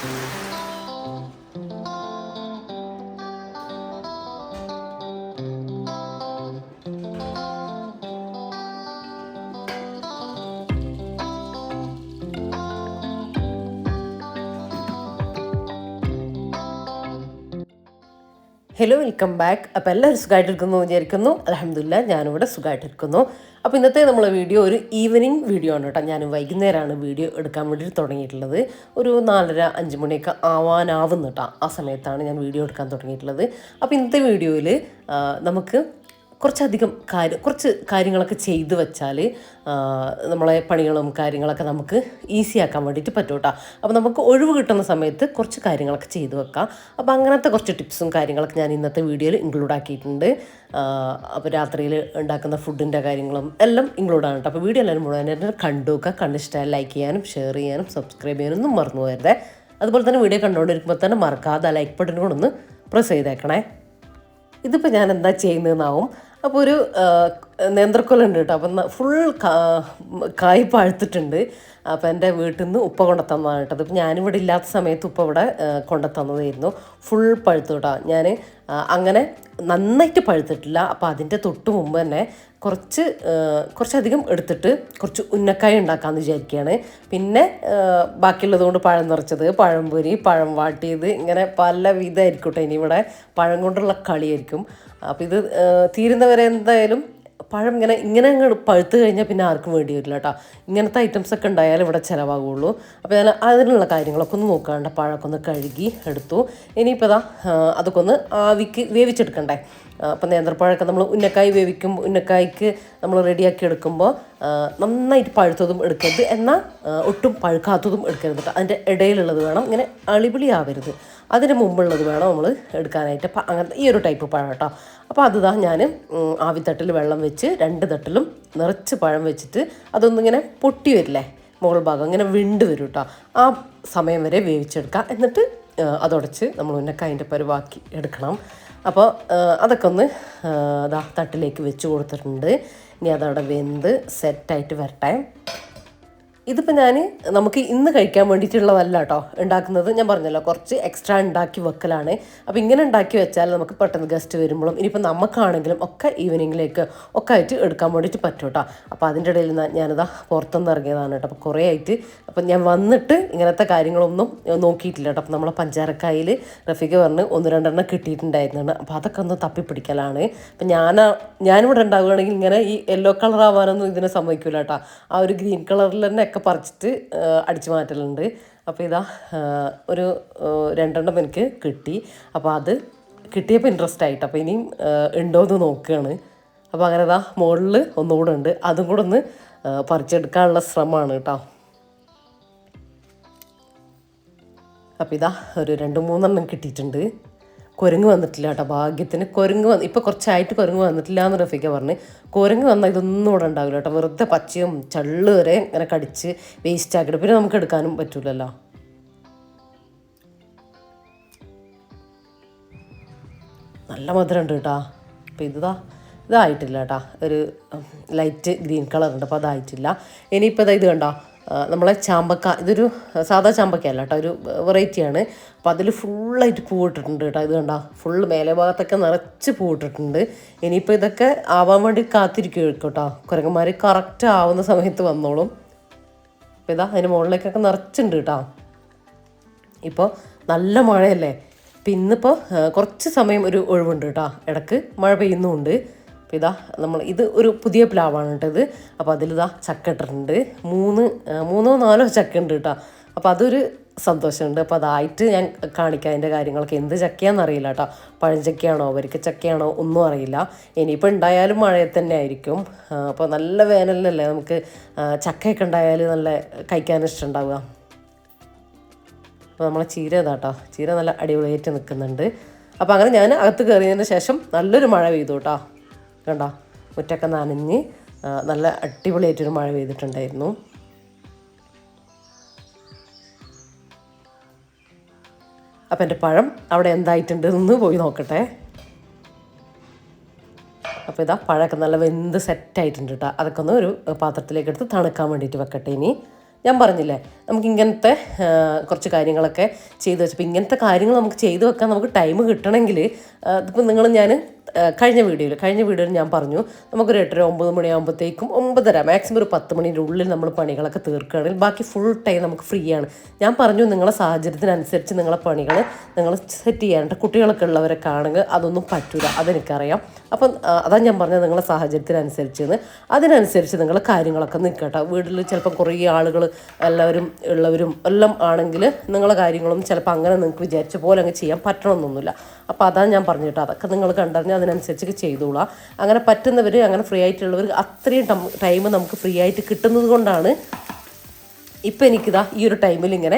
Hello welcome back അപ്പോൾ എല്ലാവരും സുഖമായിട്ടിരിക്കുന്നു വിചാരിക്കുന്നു. അലഹമില്ല ഞാനിവിടെ സുഖമായിട്ടിരിക്കുന്നു അപ്പോൾ ഇന്നത്തെ നമ്മളെ വീഡിയോ ഒരു ഈവനിങ് വീഡിയോ ആണ് കേട്ടോ. ഞാൻ വൈകുന്നേരമാണ് വീഡിയോ എടുക്കാൻ വേണ്ടി തുടങ്ങിയിട്ടുള്ളത്. ഒരു നാലര അഞ്ച് മണിയൊക്കെ ആവാനാവുന്നു കേട്ടോ. ആ സമയത്താണ് ഞാൻ വീഡിയോ എടുക്കാൻ തുടങ്ങിയിട്ടുള്ളത്. അപ്പോൾ ഇന്നത്തെ വീഡിയോയിൽ നമുക്ക് കുറച്ചധികം കാര്യം കുറച്ച് കാര്യങ്ങളൊക്കെ ചെയ്തു വെച്ചാൽ നമ്മളെ പണികളും കാര്യങ്ങളൊക്കെ നമുക്ക് ഈസി ആക്കാൻ വേണ്ടിയിട്ട് പറ്റും കേട്ടോ. അപ്പോൾ നമുക്ക് ഒഴിവ് കിട്ടുന്ന സമയത്ത് കുറച്ച് കാര്യങ്ങളൊക്കെ ചെയ്തു വെക്കാം. അപ്പോൾ അങ്ങനത്തെ കുറച്ച് ടിപ്സും കാര്യങ്ങളൊക്കെ ഞാൻ ഇന്നത്തെ വീഡിയോയിൽ ഇൻക്ലൂഡ് ആക്കിയിട്ടുണ്ട്. അപ്പോൾ രാത്രിയിൽ ഉണ്ടാക്കുന്ന ഫുഡിന്റെ കാര്യങ്ങളും എല്ലാം ഇൻക്ലൂഡ് കേട്ടോ. അപ്പോൾ വീഡിയോ എല്ലാവരും മുഴുവൻ കണ്ടു വെക്കുക കണ്ടിഷ്ടമായി ലൈക്ക് ചെയ്യാനും ഷെയർ ചെയ്യാനും സബ്സ്ക്രൈബ് ചെയ്യാനൊന്നും മറന്നു പോകരുതേ. അതുപോലെ തന്നെ വീഡിയോ കണ്ടുകൊണ്ടിരിക്കുമ്പോൾ തന്നെ മറക്കാതെ ലൈക്ക് ബട്ടൺ കൂടെ ഒന്ന് പ്രസ് ചെയ്തേക്കണേ. ഇതിപ്പോൾ ഞാൻ എന്താ ചെയ്യുന്നതെന്നാവും. അപ്പോൾ ഒരു നേന്ത്രക്കൊല ഉണ്ട് കേട്ടോ. അപ്പം ഫുൾ കായ് പഴുത്തിട്ടുണ്ട്. അപ്പം എന്റെ വീട്ടിൽ നിന്ന് ഉപ്പ കൊണ്ടുത്തന്നതാണ് കേട്ടോ. അതിപ്പോൾ ഞാനിവിടെ ഇല്ലാത്ത സമയത്ത് ഉപ്പ ഇവിടെ കൊണ്ടുത്തന്നതായിരുന്നു. ഫുൾ പഴുത്തു കേട്ടോ. ഞാൻ അങ്ങനെ നന്നായിട്ട് പഴുത്തിട്ടില്ല. അപ്പം അതിന്റെ തൊട്ട് മുമ്പ് തന്നെ കുറച്ച് കുറച്ചധികം എടുത്തിട്ട് കുറച്ച് ഉന്നക്കായ ഉണ്ടാക്കാമെന്ന് വിചാരിക്കുകയാണ് പിന്നെ ബാക്കിയുള്ളത് കൊണ്ട് പഴം നിറച്ചത് പഴംപൊരി പഴം വാട്ടിയത് ഇങ്ങനെ പല വിധമായിരിക്കും കേട്ടോ. ഇനി ഇവിടെ പഴം കൊണ്ടുള്ള കളിയായിരിക്കും. അപ്പോൾ ഇത് തീരുന്നവരെ എന്തായാലും പഴം ഇങ്ങനെ ഇങ്ങനെ അങ്ങ് പഴുത്ത് കഴിഞ്ഞാൽ പിന്നെ ആർക്കും വേണ്ടി വരില്ല കേട്ടോ ഇങ്ങനത്തെ ഐറ്റംസ് ഒക്കെ ഉണ്ടായാലും ഇവിടെ ചിലവാകുള്ളൂ. അപ്പോൾ ഞാൻ അതിനുള്ള കാര്യങ്ങളൊക്കെ ഒന്ന് നോക്കാണ്ട് പഴമൊക്കെ ഒന്ന് കഴുകി എടുത്തു. ഇനിയിപ്പോൾ ഇതാ അതൊക്കെ ഒന്ന് ആവിക്ക് വേവിച്ചെടുക്കണ്ടേ. അപ്പം നേന്ത്രപ്പഴമൊക്കെ നമ്മൾ ഉന്നക്കായ് വേവിക്കുമ്പോൾ ഉന്നക്കായ്ക്ക് നമ്മൾ റെഡിയാക്കി എടുക്കുമ്പോൾ നന്നായിട്ട് പഴുത്തതും എടുക്കരുത്. എന്നാൽ ഒട്ടും പഴുക്കാത്തതും എടുക്കരുത് അതിന്റെ ഇടയിലുള്ളത് വേണം. ഇങ്ങനെ അളിപിളി ആവരുത്. അതിന് മുമ്പുള്ളത് വേണം നമ്മൾ എടുക്കാനായിട്ട്. അപ്പം അങ്ങനത്തെ ഈ ഒരു ടൈപ്പ് പഴം കേട്ടോ. അപ്പോൾ അതുതാ ഞാൻ ആവിത്തട്ടിൽ വെള്ളം വെച്ച് രണ്ട് തട്ടിലും നിറച്ച് പഴം വെച്ചിട്ട് അതൊന്നിങ്ങനെ പൊട്ടി വരില്ലേ മുകൾ ഭാഗം ഇങ്ങനെ വിണ്ട് വരും കേട്ടോ. ആ സമയം വരെ വേവിച്ചെടുക്കാം. എന്നിട്ട് അതുടച്ച് നമ്മൾ ഉന്നക്കായന്റെ പരുവാക്കി എടുക്കണം. അപ്പോൾ അതൊക്കെ ഒന്ന് അതാ തട്ടിലേക്ക് വെച്ച് കൊടുത്തിട്ടുണ്ട്. ഇനി അതവിടെ വെന്ത് സെറ്റായിട്ട് വരട്ടെ. ഇതിപ്പോൾ ഞാൻ നമുക്ക് ഇന്ന് കഴിക്കാൻ വേണ്ടിയിട്ടുള്ളതല്ല കേട്ടോ ഉണ്ടാക്കുന്നത്. ഞാൻ പറഞ്ഞല്ലോ കുറച്ച് എക്സ്ട്രാ ഉണ്ടാക്കി വെക്കലാണ്. അപ്പോൾ ഇങ്ങനെ ഉണ്ടാക്കി വെച്ചാൽ നമുക്ക് പെട്ടെന്ന് ഗസ്റ്റ് വരുമ്പോഴും ഇനിയിപ്പോൾ നമുക്കാണെങ്കിലും ഒക്കെ ഈവനിങ്ങിലേക്ക് ഒക്കെ ആയിട്ട് എടുക്കാൻ വേണ്ടിയിട്ട് പറ്റും കേട്ടോ അപ്പോൾ അതിന്റെ ഇടയിൽ ഞാനിതാ പുറത്തുനിന്ന് ഇറങ്ങിയതാണ് കേട്ടോ. അപ്പോൾ കുറേ ആയിട്ട് അപ്പം ഞാൻ വന്നിട്ട് ഇങ്ങനത്തെ കാര്യങ്ങളൊന്നും നോക്കിയിട്ടില്ല കേട്ടോ. അപ്പോൾ നമ്മളെ പഞ്ചാരക്കായിൽ റഫീഖ് പറഞ്ഞ് ഒന്ന് രണ്ടെണ്ണം കിട്ടിയിട്ടുണ്ടായിരുന്നു അപ്പോൾ അതൊക്കെ ഒന്ന് തപ്പിപ്പിടിക്കലാണ്. അപ്പം ഞാൻ ഞാനിവിടെ ഉണ്ടാവുകയാണെങ്കിൽ ഇങ്ങനെ ഈ യെല്ലോ കളർ ആവാനൊന്നും ഇതിനെ സമ്മതിക്കില്ല കേട്ടോ. ആ ഒരു ഗ്രീൻ കളറിൽ തന്നെ ഒക്കെ പറിച്ചിട്ട് അടിച്ചു മാറ്റലുണ്ട്. അപ്പോൾ ഇതാ ഒരു രണ്ടെണ്ണം എനിക്ക് കിട്ടി. അപ്പോൾ അത് കിട്ടിയപ്പോൾ ഇൻട്രസ്റ്റ് ആയിട്ട് അപ്പോൾ ഇനിയും ഉണ്ടോ എന്ന് നോക്കുകയാണ് അപ്പോൾ അങ്ങനെ ഇതാ മുകളിൽ ഒന്നുകൂടെ ഉണ്ട്. അതും കൂടെ ഒന്ന് പറിച്ചെടുക്കാനുള്ള ശ്രമമാണ് കേട്ടോ അപ്പോൾ ഇതാ ഒരു രണ്ട് മൂന്നെണ്ണം കിട്ടിയിട്ടുണ്ട്. കുരങ്ങ് വന്നിട്ടില്ല കേട്ടോ ഭാഗ്യത്തിന് കുരങ്ങ് വന്ന് ഇപ്പോൾ കുറച്ചായിട്ട് കുരങ്ങ് വന്നിട്ടില്ല എന്ന് റഫീക്ക പറഞ്ഞ്. കുരങ്ങ് വന്നാൽ ഇതൊന്നും ഇവിടെ ഉണ്ടാവില്ല കേട്ടോ വെറുതെ പച്ചയും ചള്ള് വരെ ഇങ്ങനെ കടിച്ച് വേസ്റ്റ് ആക്കിയിട്ട് പിന്നെ നമുക്ക് എടുക്കാനും പറ്റില്ലല്ലോ നല്ല മധുരമുണ്ട് കേട്ടോ അപ്പോൾ ഇതാ ഇതായിട്ടില്ല കേട്ടോ ഒരു ലൈറ്റ് ഗ്രീൻ കളർ ഉണ്ട് അപ്പോൾ അതായിട്ടില്ല. ഇനിയിപ്പോൾ ഇതാ ഇത് കണ്ടോ നമ്മളെ ചാമ്പക്ക ഇതൊരു സാധാ ചാമ്പക്കയല്ല കേട്ടോ ഒരു വെറൈറ്റിയാണ്. അപ്പോൾ അതിൽ ഫുള്ളായിട്ട് പൂവിട്ടിട്ടുണ്ട് കേട്ടോ ഇത് കണ്ടോ. ഫുള്ള് മേലെ ഭാഗത്തൊക്കെ നിറച്ച് പൂവിട്ടിട്ടുണ്ട് ഇനിയിപ്പോൾ ഇതൊക്കെ ആവാൻ വേണ്ടി കാത്തിരിക്കും കേട്ടോ. കുരങ്ങന്മാർ കറക്റ്റ് ആവുന്ന സമയത്ത് വന്നോളും. അപ്പോൾ ഇതാ അതിന് മുകളിലേക്കൊക്കെ നിറച്ചുണ്ട് കേട്ടോ. ഇപ്പോൾ നല്ല മഴയല്ലേ? അപ്പം ഇന്നിപ്പോൾ കുറച്ച് സമയം ഒരു ഒഴിവുണ്ട് കേട്ടോ. ഇടയ്ക്ക് മഴ പെയ്യുന്നുമുണ്ട് അപ്പോൾ ഇതാ നമ്മൾ ഇത് ഒരു പുതിയ പ്ലാവാണ് കേട്ടത് അപ്പോൾ അതിലിതാ ചക്ക ഇട്ടിട്ടുണ്ട്. മൂന്ന് മൂന്നോ നാലോ ചക്ക ഉണ്ട് കേട്ടോ. അപ്പോൾ അതൊരു സന്തോഷമുണ്ട്. അപ്പോൾ അതായിട്ട് ഞാൻ കാണിക്കാം അതിന്റെ കാര്യങ്ങളൊക്കെ. എന്ത് ചക്കയാണെന്ന് അറിയില്ല കേട്ടോ. പഴഞ്ചക്കയാണോ അവർക്ക് ചക്കയാണോ ഒന്നും അറിയില്ല. ഇനിയിപ്പോൾ ഉണ്ടായാലും മഴയെ തന്നെ ആയിരിക്കും. അപ്പോൾ നല്ല വേനലിനല്ലേ നമുക്ക് ചക്കയൊക്കെ ഉണ്ടായാൽ നല്ല കഴിക്കാൻ ഇഷ്ടമുണ്ടാവുക അപ്പോൾ നമ്മളെ ചീര ഇതാട്ടോ ചീര നല്ല അടിപൊളിയായിട്ട് നിൽക്കുന്നുണ്ട് അപ്പോൾ അങ്ങനെ ഞാൻ അകത്ത് കയറിയതിന് ശേഷം നല്ലൊരു മഴ പെയ്തു കേട്ടോ. കണ്ടോ? മുറ്റൊക്കെ നനഞ്ഞ് നല്ല അടിപൊളിയായിട്ടൊരു മഴ പെയ്തിട്ടുണ്ടായിരുന്നു. അപ്പം എന്റെ പഴം അവിടെ എന്തായിട്ടുണ്ട് എന്ന് പോയി നോക്കട്ടെ. അപ്പോൾ ഇതാ പഴമൊക്കെ നല്ല വെന്ത് സെറ്റായിട്ടുണ്ട് കേട്ടോ അതൊക്കെ ഒന്ന് ഒരു പാത്രത്തിലേക്ക് എടുത്ത് തണുക്കാൻ വേണ്ടിയിട്ട് വെക്കട്ടെ ഇനി. ഞാൻ പറഞ്ഞില്ലേ നമുക്ക് ഇങ്ങനത്തെ ആ, കുറച്ച് കാര്യങ്ങളൊക്കെ ചെയ്ത് വെച്ചപ്പോൾ ഇങ്ങനത്തെ കാര്യങ്ങൾ നമുക്ക് ചെയ്തു വെക്കാൻ നമുക്ക് ടൈം കിട്ടണമെങ്കിൽ ഇതിപ്പോൾ നിങ്ങൾ ഞാൻ കഴിഞ്ഞ വീഡിയോയിൽ കഴിഞ്ഞ വീഡിയോയിൽ ഞാൻ പറഞ്ഞു നമുക്കൊരു എട്ടര ഒമ്പത് മണിയാകുമ്പോഴത്തേക്കും ഒമ്പതര മാക്സിമം ഒരു പത്ത് മണിന്റെ ഉള്ളിൽ നമ്മൾ പണികളൊക്കെ തീർക്കുകയാണെങ്കിൽ ബാക്കി ഫുൾ ടൈം നമുക്ക് ഫ്രീ ആണ്. ഞാൻ പറഞ്ഞു നിങ്ങളെ സാഹചര്യത്തിനനുസരിച്ച് നിങ്ങളെ പണികൾ നിങ്ങൾ സെറ്റ് ചെയ്യാനുണ്ട് കുട്ടികളൊക്കെ ഉള്ളവരൊക്കെ ആണെങ്കിൽ അതൊന്നും പറ്റൂല അതെനിക്കറിയാം. അപ്പം അതാണ് അതാ ഞാൻ പറഞ്ഞത് നിങ്ങളെ സാഹചര്യത്തിനനുസരിച്ച് അതിനനുസരിച്ച് നിങ്ങൾ കാര്യങ്ങളൊക്കെ നിൽക്കട്ടെ. വീട്ടിൽ ചിലപ്പോൾ കുറേ ആളുകൾ എല്ലാവരും ഉള്ളവരും എല്ലാം ആണെങ്കിൽ നിങ്ങളെ കാര്യങ്ങളും ചിലപ്പോൾ അങ്ങനെ നിങ്ങൾക്ക് വിചാരിച്ച പോലെ അങ്ങ് ചെയ്യാൻ പറ്റണമെന്നൊന്നുമില്ല അപ്പോൾ അതാണ് ഞാൻ പറഞ്ഞു കേട്ടോ അതൊക്കെ നിങ്ങൾ കണ്ടറിഞ്ഞ് അതിനനുസരിച്ച് ചെയ്തോളാം. അങ്ങനെ പറ്റുന്നവർ അങ്ങനെ ഫ്രീ ആയിട്ടുള്ളവർ അത്രയും ടൈം നമുക്ക് ഫ്രീ ആയിട്ട് കിട്ടുന്നത് കൊണ്ടാണ് ഇപ്പം എനിക്കിതാ ഈ ഒരു ടൈമിൽ ഇങ്ങനെ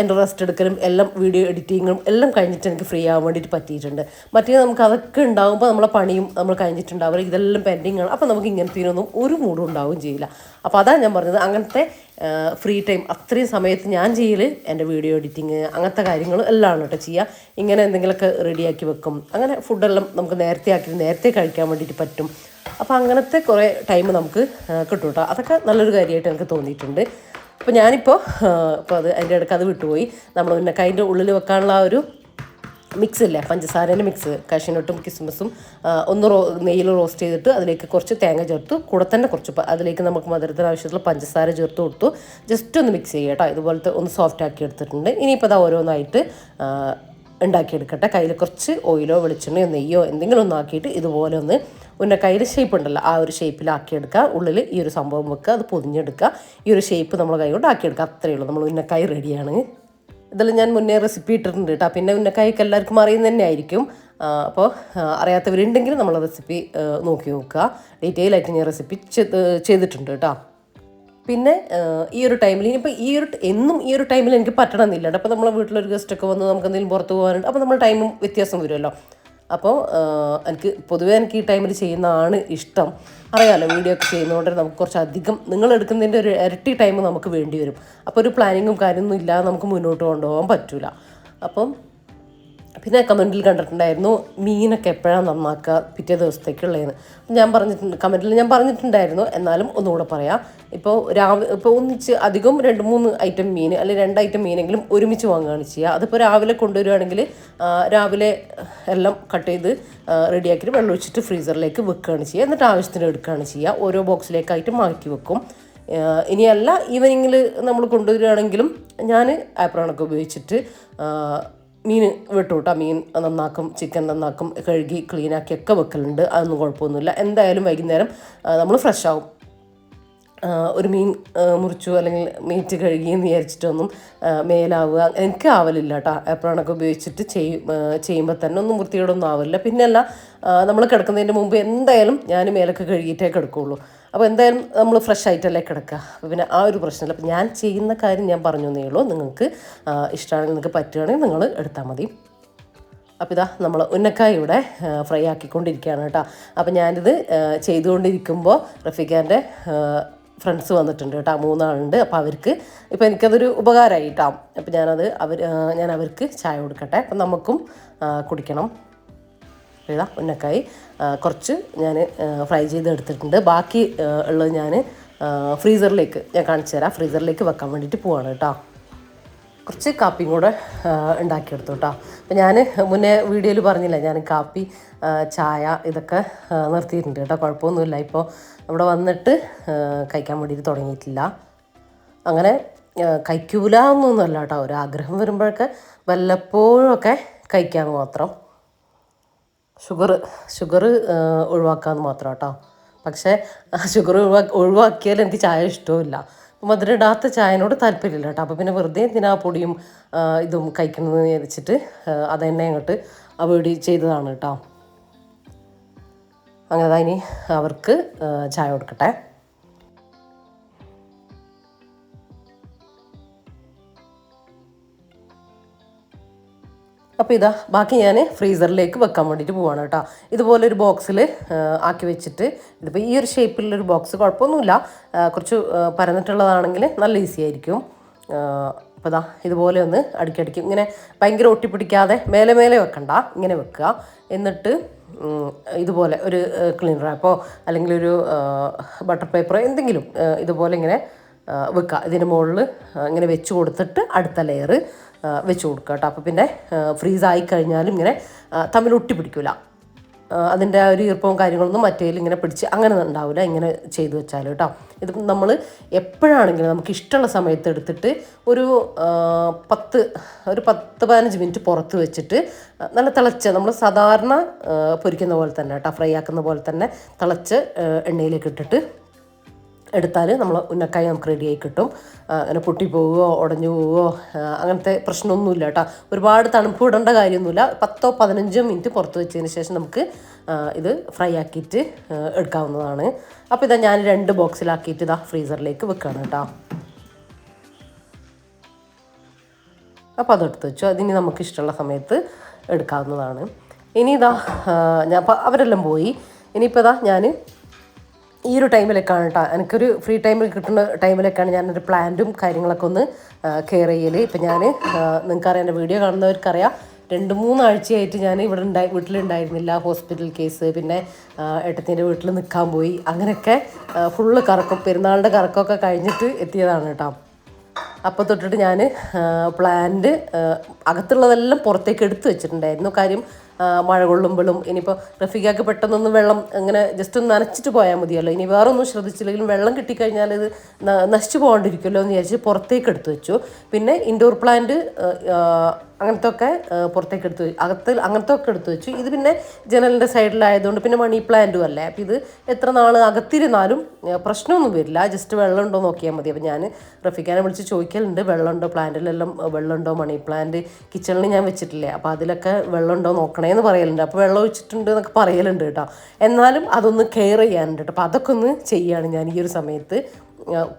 എന്റെ റെസ്റ്റ് എടുക്കലും എല്ലാം വീഡിയോ എഡിറ്റിങ്ങും എല്ലാം കഴിഞ്ഞിട്ട് എനിക്ക് ഫ്രീ ആവാൻ വേണ്ടിയിട്ട് പറ്റിയിട്ടുണ്ട്. മറ്റേ നമുക്ക് അതൊക്കെ ഉണ്ടാകുമ്പോൾ നമ്മളെ പണിയും നമ്മൾ കഴിഞ്ഞിട്ടുണ്ടാവില്ല ഇതെല്ലാം പെൻഡിങ് ആണ്. അപ്പോൾ നമുക്ക് ഇങ്ങനത്തേനൊന്നും ഒരു മൂഡും ഉണ്ടാവുകയും ചെയ്യില്ല. അപ്പോൾ അതാണ് ഞാൻ പറഞ്ഞത് അങ്ങനത്തെ ഫ്രീ ടൈം അത്രയും സമയത്ത് ഞാൻ ചെയ്യൽ എന്റെ വീഡിയോ എഡിറ്റിങ് അങ്ങനത്തെ കാര്യങ്ങൾ എല്ലാം കേട്ടോ ചെയ്യുക ഇങ്ങനെ എന്തെങ്കിലുമൊക്കെ റെഡിയാക്കി വെക്കും. അങ്ങനെ ഫുഡെല്ലാം നമുക്ക് നേരത്തെ ആക്കി നേരത്തെ കഴിക്കാൻ വേണ്ടിയിട്ട് പറ്റും. അപ്പോൾ അങ്ങനത്തെ കുറേ ടൈം നമുക്ക് കിട്ടും കേട്ടോ അതൊക്കെ നല്ലൊരു കാര്യമായിട്ട് എനിക്ക് തോന്നിയിട്ടുണ്ട്. അപ്പോൾ ഞാനിപ്പോൾ ഇപ്പോൾ അത് അതിന്റെ ഇടയ്ക്ക് അത് വിട്ടുപോയി. നമ്മൾ പിന്നെ കൈന്റെ ഉള്ളിൽ വെക്കാനുള്ള ആ ഒരു മിക്സ് ഇല്ലേ പഞ്ചസാരേന്റെ മിക്സ്. കാഷ്യനട്ടും കിസ്മസും ഒന്ന് റോ നെയ്യിൽ റോസ്റ്റ് ചെയ്തിട്ട് അതിലേക്ക് കുറച്ച് തേങ്ങ ചേർത്ത്. കൂടെ തന്നെ കുറച്ച് അതിലേക്ക് നമുക്ക് മധുരത്തിന് ആവശ്യത്തിലുള്ള പഞ്ചസാര ചേർത്ത് കൊടുത്തു. ജസ്റ്റ് ഒന്ന് മിക്സ് ചെയ്യുക കേട്ടോ. ഇതുപോലത്തെ ഒന്ന് സോഫ്റ്റ് ആക്കി എടുത്തിട്ടുണ്ട്. ഇനിയിപ്പോൾ അത് ഓരോന്നായിട്ട് ഉണ്ടാക്കിയെടുക്കട്ടെ. കയ്യിൽ കുറച്ച് ഓയിലോ വെളിച്ചെണ്ണയോ നെയ്യോ എന്തെങ്കിലും ഒന്ന് ആക്കിയിട്ട് ഇതുപോലെ ഒന്ന് ഉന്നെ കയ്യിൽ ഷേപ്പ് ഉണ്ടല്ലോ. ആ ഒരു ഷേപ്പിലാക്കിയെടുക്കുക ഉള്ളിൽ ഈ ഒരു സംഭവം വെക്കുക. അത് പൊതിഞ്ഞെടുക്കുക. ഈ ഒരു ഷേപ്പ് നമ്മൾ കൈ കൊണ്ട് ആക്കിയെടുക്കുക. അത്രയേ ഉള്ളൂ. നമ്മൾ ഉന്നക്കായി റെഡിയാണ് ഇതിൽ ഞാൻ മുന്നേ റെസിപ്പി ഇട്ടിട്ടുണ്ട് കേട്ടോ പിന്നെ ഉന്നക്കായ്ക്ക് എല്ലാവർക്കും അറിയുന്നത് തന്നെ ആയിരിക്കും. അപ്പോൾ അറിയാത്തവരുണ്ടെങ്കിൽ നമ്മൾ റെസിപ്പി നോക്കി നോക്കുക. ഡീറ്റെയിൽ ആയിട്ട് ഞാൻ റെസിപ്പി ചെയ്തിട്ടുണ്ട് കേട്ടോ പിന്നെ ഈ ഒരു ടൈമിൽ ഇനിയിപ്പോൾ ഈ ഒരു എന്നും ഈ ഒരു ടൈമിൽ എനിക്ക് പറ്റണമെന്നില്ല അപ്പോൾ നമ്മളെ വീട്ടിലൊരു ഗസ്റ്റൊക്കെ വന്ന് നമുക്ക് എന്തെങ്കിലും പുറത്ത് പോകാനുണ്ട്. അപ്പോൾ നമ്മൾ ടൈമും വ്യത്യാസം വരുമല്ലോ. അപ്പോൾ എനിക്ക് പൊതുവേ എനിക്ക് ഈ ടൈമിൽ ചെയ്യുന്നതാണ് ഇഷ്ടം. അറിയാമല്ലോ വീഡിയോ ഒക്കെ ചെയ്യുന്നതുകൊണ്ട് നമുക്ക് കുറച്ച് അധികം നിങ്ങൾ എടുക്കുന്നതിന്റെ ഒരു ഇരട്ടി ടൈം നമുക്ക് വേണ്ടി വരും. അപ്പോൾ ഒരു പ്ലാനിങ്ങും കാര്യമൊന്നും ഇല്ലാതെ നമുക്ക് മുന്നോട്ട് കൊണ്ടുപോകാൻ പറ്റില്ല അപ്പം പിന്നെ കമന്റിൽ കണ്ടിട്ടുണ്ടായിരുന്നു മീനൊക്കെ എപ്പോഴാണ് നന്നാക്കുക പിറ്റേ ദിവസത്തേക്കുള്ളതെന്ന് ഞാൻ പറഞ്ഞിട്ടുണ്ട് കമന്റിൽ ഞാൻ പറഞ്ഞിട്ടുണ്ടായിരുന്നു എന്നാലും ഒന്നുകൂടെ പറയാം. ഇപ്പോൾ രാവിലെ ഇപ്പോൾ ഒന്നിച്ച് അധികം രണ്ട് മൂന്ന് ഐറ്റം മീൻ അല്ലെങ്കിൽ രണ്ട് ഐറ്റം മീനെങ്കിലും ഒരുമിച്ച് വാങ്ങുകയാണ് ചെയ്യുക. അതിപ്പോൾ രാവിലെ കൊണ്ടുവരികയാണെങ്കിൽ രാവിലെ എല്ലാം കട്ട് ചെയ്ത് റെഡിയാക്കിയിട്ട് വെള്ളം ഒഴിച്ചിട്ട് ഫ്രീസറിലേക്ക് വെക്കുകയാണ് ചെയ്യുക. എന്നിട്ട് ആവശ്യത്തിന് എടുക്കുകയാണ് ചെയ്യുക. ഓരോ ബോക്സിലേക്കായിട്ട് മാറ്റി വെക്കും. ഇനിയല്ല ഈവനിങ്ങിൽ നമ്മൾ കൊണ്ടുവരികയാണെങ്കിലും ഞാൻ ആപ്രോണൊക്കെ ഉപയോഗിച്ചിട്ട് മീൻ വിട്ടു കേട്ടോ മീൻ നന്നാക്കും ചിക്കൻ നന്നാക്കും കഴുകി ക്ലീനാക്കി ഒക്കെ വെക്കലുണ്ട്. അതൊന്നും കുഴപ്പമൊന്നുമില്ല. എന്തായാലും വൈകുന്നേരം നമ്മൾ ഫ്രഷ് ആവും ഒരു മീൻ മുറിച്ചു അല്ലെങ്കിൽ മീറ്റ് കഴുകി എന്ന് വിചാരിച്ചിട്ടൊന്നും മേലാവുക എനിക്ക് ആവലില്ല കേട്ടോ എപ്പോഴാണൊക്കെ ഉപയോഗിച്ചിട്ട് ചെയ്യും ചെയ്യുമ്പോൾ തന്നെ ഒന്നും വൃത്തിയോടൊന്നും ആവില്ല പിന്നെയല്ല നമ്മൾ കിടക്കുന്നതിന്റെ മുമ്പ് എന്തായാലും ഞാൻ മേലൊക്കെ കഴുകിയിട്ടേ കിടക്കുകയുള്ളൂ അപ്പോൾ എന്തായാലും നമ്മൾ ഫ്രഷ് ആയിട്ടല്ലേ കിടക്കുക അപ്പോൾ പിന്നെ ആ ഒരു പ്രശ്നമില്ല. അപ്പോൾ ഞാൻ ചെയ്യുന്ന കാര്യം ഞാൻ പറഞ്ഞു എന്നേ ഉള്ളൂ. നിങ്ങൾക്ക് ഇഷ്ടമാണെങ്കിൽ നിങ്ങൾക്ക് പറ്റുകയാണെങ്കിൽ നിങ്ങൾ എടുത്താൽ മതി. അപ്പോൾ ഇതാ നമ്മൾ ഉന്നക്കായ ഇവിടെ ഫ്രൈ ആക്കിക്കൊണ്ടിരിക്കുകയാണ് കേട്ടോ. അപ്പോൾ ഞാനിത് ചെയ്തുകൊണ്ടിരിക്കുമ്പോൾ റഫീഖാന്റെ ഫ്രണ്ട്സ് വന്നിട്ടുണ്ട് കേട്ടോ. മൂന്നാളുണ്ട്. അപ്പോൾ അവർക്ക് ഇപ്പോൾ എനിക്കതൊരു ഉപകാരമായി കേട്ടോ. അപ്പോൾ ഞാനത് അവർ ഞാൻ അവർക്ക് ചായ കൊടുക്കട്ടെ. അപ്പം നമുക്കും കുടിക്കണം. ഇതാ ഉന്നക്കായി. കുറച്ച് ഞാൻ ഫ്രൈ ചെയ്ത് എടുത്തിട്ടുണ്ട് ബാക്കി ഉള്ളത് ഞാൻ ഫ്രീസറിലേക്ക് ഞാൻ കാണിച്ചു തരാം. ഫ്രീസറിലേക്ക് വെക്കാൻ വേണ്ടിയിട്ട് പോവാണ് കേട്ടോ. കുറച്ച് കാപ്പിയും കൂടെ ഉണ്ടാക്കിയെടുത്തു കേട്ടോ. അപ്പം ഞാൻ മുന്നേ വീഡിയോയിൽ പറഞ്ഞില്ല ഞാൻ കാപ്പി ചായ ഇതൊക്കെ നിർത്തിയിട്ടുണ്ട് കേട്ടോ. കുഴപ്പമൊന്നുമില്ല. ഇപ്പോൾ ഇവിടെ വന്നിട്ട് കഴിക്കാൻ വേണ്ടിയിട്ട് തുടങ്ങിയിട്ടില്ല. അങ്ങനെ കഴിക്കൂല എന്നൊന്നുമല്ല കേട്ടോ. ഒരു ആഗ്രഹം വരുമ്പോഴൊക്കെ വല്ലപ്പോഴൊക്കെ കഴിക്കാൻ മാത്രം. ഷുഗർ ഷുഗർ ഒഴിവാക്കാമെന്ന് മാത്രം കേട്ടോ. പക്ഷേ ഷുഗർ ഒഴിവാ ഒഴിവാക്കിയാൽ എനിക്ക് ചായ ഇഷ്ടമില്ല മധുരം ഇടാത്ത ചായനോട് താല്പര്യമില്ല കേട്ടോ. അപ്പോൾ പിന്നെ വെറുതെ എന്തിനാ പൊടിയും ഇതും കഴിക്കുന്നത് വിചാരിച്ചിട്ട് അത് തന്നെ അങ്ങോട്ട് അവോയ്ഡ് ചെയ്തതാണ് കേട്ടോ. അങ്ങനെ ഇനി അവർക്ക് ചായ കൊടുക്കട്ടെ. അപ്പോൾ ഇതാ ബാക്കി ഞാൻ ഫ്രീസറിലേക്ക് വെക്കാൻ വേണ്ടിയിട്ട് പോവാണ് കേട്ടോ. ഇതുപോലെ ഒരു ബോക്സിൽ ആക്കി വെച്ചിട്ട് ഇതിപ്പോൾ ഈ ഒരു ഷേപ്പിലുള്ളൊരു ബോക്സ് കുഴപ്പമൊന്നുമില്ല. കുറച്ച് പരന്നിട്ടുള്ളതാണെങ്കിൽ നല്ല ഈസി ആയിരിക്കും. അപ്പോൾ ഇതാ ഇതുപോലെ ഒന്ന് അടുക്കി ഇങ്ങനെ ഭയങ്കര ഒട്ടിപ്പിടിക്കാതെ മേലെ മേലെ വെക്കണ്ട. ഇങ്ങനെ വെക്കുക. എന്നിട്ട് ഇതുപോലെ ഒരു ക്ലീൻ റാപ്പോ അല്ലെങ്കിൽ ഒരു ബട്ടർ പേപ്പറോ എന്തെങ്കിലും ഇതുപോലെ ഇങ്ങനെ വെക്കുക. ഇതിന് മുകളിൽ ഇങ്ങനെ വെച്ച് കൊടുത്തിട്ട് അടുത്ത ലെയർ വെച്ച് കൊടുക്കുക കേട്ടോ. അപ്പോൾ പിന്നെ ഫ്രീസ് ആയി കഴിഞ്ഞാലും ഇങ്ങനെ തമ്മിൽ ഒട്ടി പിടിക്കില്ല അതിന്റെ ഒരു ഈർപ്പവും കാര്യങ്ങളൊന്നും മറ്റേതിൽ ഇങ്ങനെ പിടിച്ച് അങ്ങനെ ഉണ്ടാവില്ല ഇങ്ങനെ ചെയ്തു വെച്ചാൽ കേട്ടോ. ഇത് നമ്മൾ എപ്പോഴാണെങ്കിലും നമുക്ക് ഇഷ്ടമുള്ള സമയത്ത് എടുത്തിട്ട് ഒരു പത്ത് ഒരു പത്ത് പതിനഞ്ച് മിനിറ്റ് പുറത്ത് വെച്ചിട്ട് നല്ല തിളച്ച നമ്മൾ സാധാരണ പൊരിക്കുന്ന പോലെ തന്നെ കേട്ടോ. ഫ്രൈ ആക്കുന്ന പോലെ തന്നെ തിളച്ച് എണ്ണയിലേക്ക് ഇട്ടിട്ട് എടുത്താൽ നമ്മൾ ഉന്നക്കായ നമുക്ക് റെഡിയായി കിട്ടും. അങ്ങനെ പൊട്ടിപ്പോവുകയോ ഉടഞ്ഞു പോവുകയോ അങ്ങനത്തെ പ്രശ്നമൊന്നുമില്ല കേട്ടോ. ഒരുപാട് തണുപ്പ് ഇടേണ്ട കാര്യമൊന്നുമില്ല. പത്തോ പതിനഞ്ചോ മിനിറ്റ് പുറത്ത് വെച്ചതിന് ശേഷം നമുക്ക് ഇത് ഫ്രൈ ആക്കിയിട്ട് എടുക്കാവുന്നതാണ്. അപ്പോൾ ഇതാ ഞാൻ രണ്ട് ബോക്സിലാക്കിയിട്ട് ഇതാ ഫ്രീസറിലേക്ക് വെക്കുകയാണ് കേട്ടോ. അപ്പോൾ അതെടുത്ത് വെച്ചു. അതിനി നമുക്ക് ഇഷ്ടമുള്ള സമയത്ത് എടുക്കാവുന്നതാണ്. ഇനി ഇതാ ഞാൻ അവരെല്ലാം പോയി. ഇനിയിപ്പോൾ ഇതാ ഞാൻ ഈ ഒരു ടൈമിലൊക്കെയാണ് കേട്ടോ എനിക്കൊരു ഫ്രീ ടൈമിൽ കിട്ടുന്ന ടൈമിലൊക്കെയാണ് ഞാനൊരു പ്ലാന്റും കാര്യങ്ങളൊക്കെ ഒന്ന് കെയർ ചെയ്യൽ ഇപ്പം ഞാൻ നിങ്ങൾക്കറിയാം എന്റെ വീഡിയോ കാണുന്നവർക്കറിയാം. രണ്ട് മൂന്നാഴ്ചയായിട്ട് ഞാൻ ഇവിടെ ഉണ്ടായി വീട്ടിലുണ്ടായിരുന്നില്ല. ഹോസ്പിറ്റൽ കേസ് പിന്നെ ഏട്ടത്തിന്റെ വീട്ടിൽ നിൽക്കാൻ പോയി. അങ്ങനെയൊക്കെ ഫുള്ള് കറക്കം. പെരുന്നാളിന്റെ കറക്കമൊക്കെ കഴിഞ്ഞിട്ട് എത്തിയതാണ് കേട്ടോ അപ്പോൾ തൊട്ടിട്ട് ഞാൻ പ്ലാന്റ് അകത്തുള്ളതെല്ലാം പുറത്തേക്ക് എടുത്തു വെച്ചിട്ടുണ്ടായിരുന്നു. കാര്യം മഴ കൊള്ളുമ്പോഴും ഇനിയിപ്പോൾ റഫീഖാക്ക് പെട്ടെന്നൊന്ന് വെള്ളം അങ്ങനെ ജസ്റ്റ് ഒന്ന് നനച്ചിട്ട് പോയാൽ മതിയല്ലോ. ഇനി വേറെ ഒന്നും ശ്രദ്ധിച്ചില്ലെങ്കിലും വെള്ളം കിട്ടിക്കഴിഞ്ഞാൽ ഇത് നശിച്ചു പോകാണ്ടിരിക്കുമല്ലോ എന്ന് വിചാരിച്ച് പുറത്തേക്ക് എടുത്തു വെച്ചു. പിന്നെ ഇൻഡോർ പ്ലാന്റ് അങ്ങനത്തെ ഒക്കെ പുറത്തേക്ക് എടുത്ത് അകത്ത് അങ്ങനത്തെ ഒക്കെ എടുത്ത് വെച്ചു. ഇത് പിന്നെ ജനലിന്റെ സൈഡിലായതുകൊണ്ട് പിന്നെ മണി പ്ലാന്റും അല്ലേ? അപ്പം ഇത് എത്ര നാൾ അകത്തിരുന്നാലും പ്രശ്നമൊന്നും വരില്ല. ജസ്റ്റ് വെള്ളം ഉണ്ടോ നോക്കിയാൽ മതി. അപ്പം ഞാൻ റഫിക്കാനെ വിളിച്ച് ചോദിക്കലുണ്ട്. വെള്ളമുണ്ടോ പ്ലാന്റിലെല്ലാം വെള്ളമുണ്ടോ മണി പ്ലാന്റ്? കിച്ചണിൽ ഞാൻ വെച്ചിട്ടില്ലേ? അപ്പോൾ അതിലൊക്കെ വെള്ളമുണ്ടോ നോക്കണേന്ന് പറയലുണ്ട്. അപ്പോൾ വെള്ളം ഒഴിച്ചിട്ടുണ്ട് എന്നൊക്കെ പറയലുണ്ട് കേട്ടോ. എന്നാലും അതൊന്ന് കെയർ ചെയ്യാനുണ്ട് കേട്ടോ. അപ്പോൾ അതൊക്കെ ഒന്ന് ചെയ്യുകയാണ് ഞാൻ ഈ ഒരു സമയത്ത്.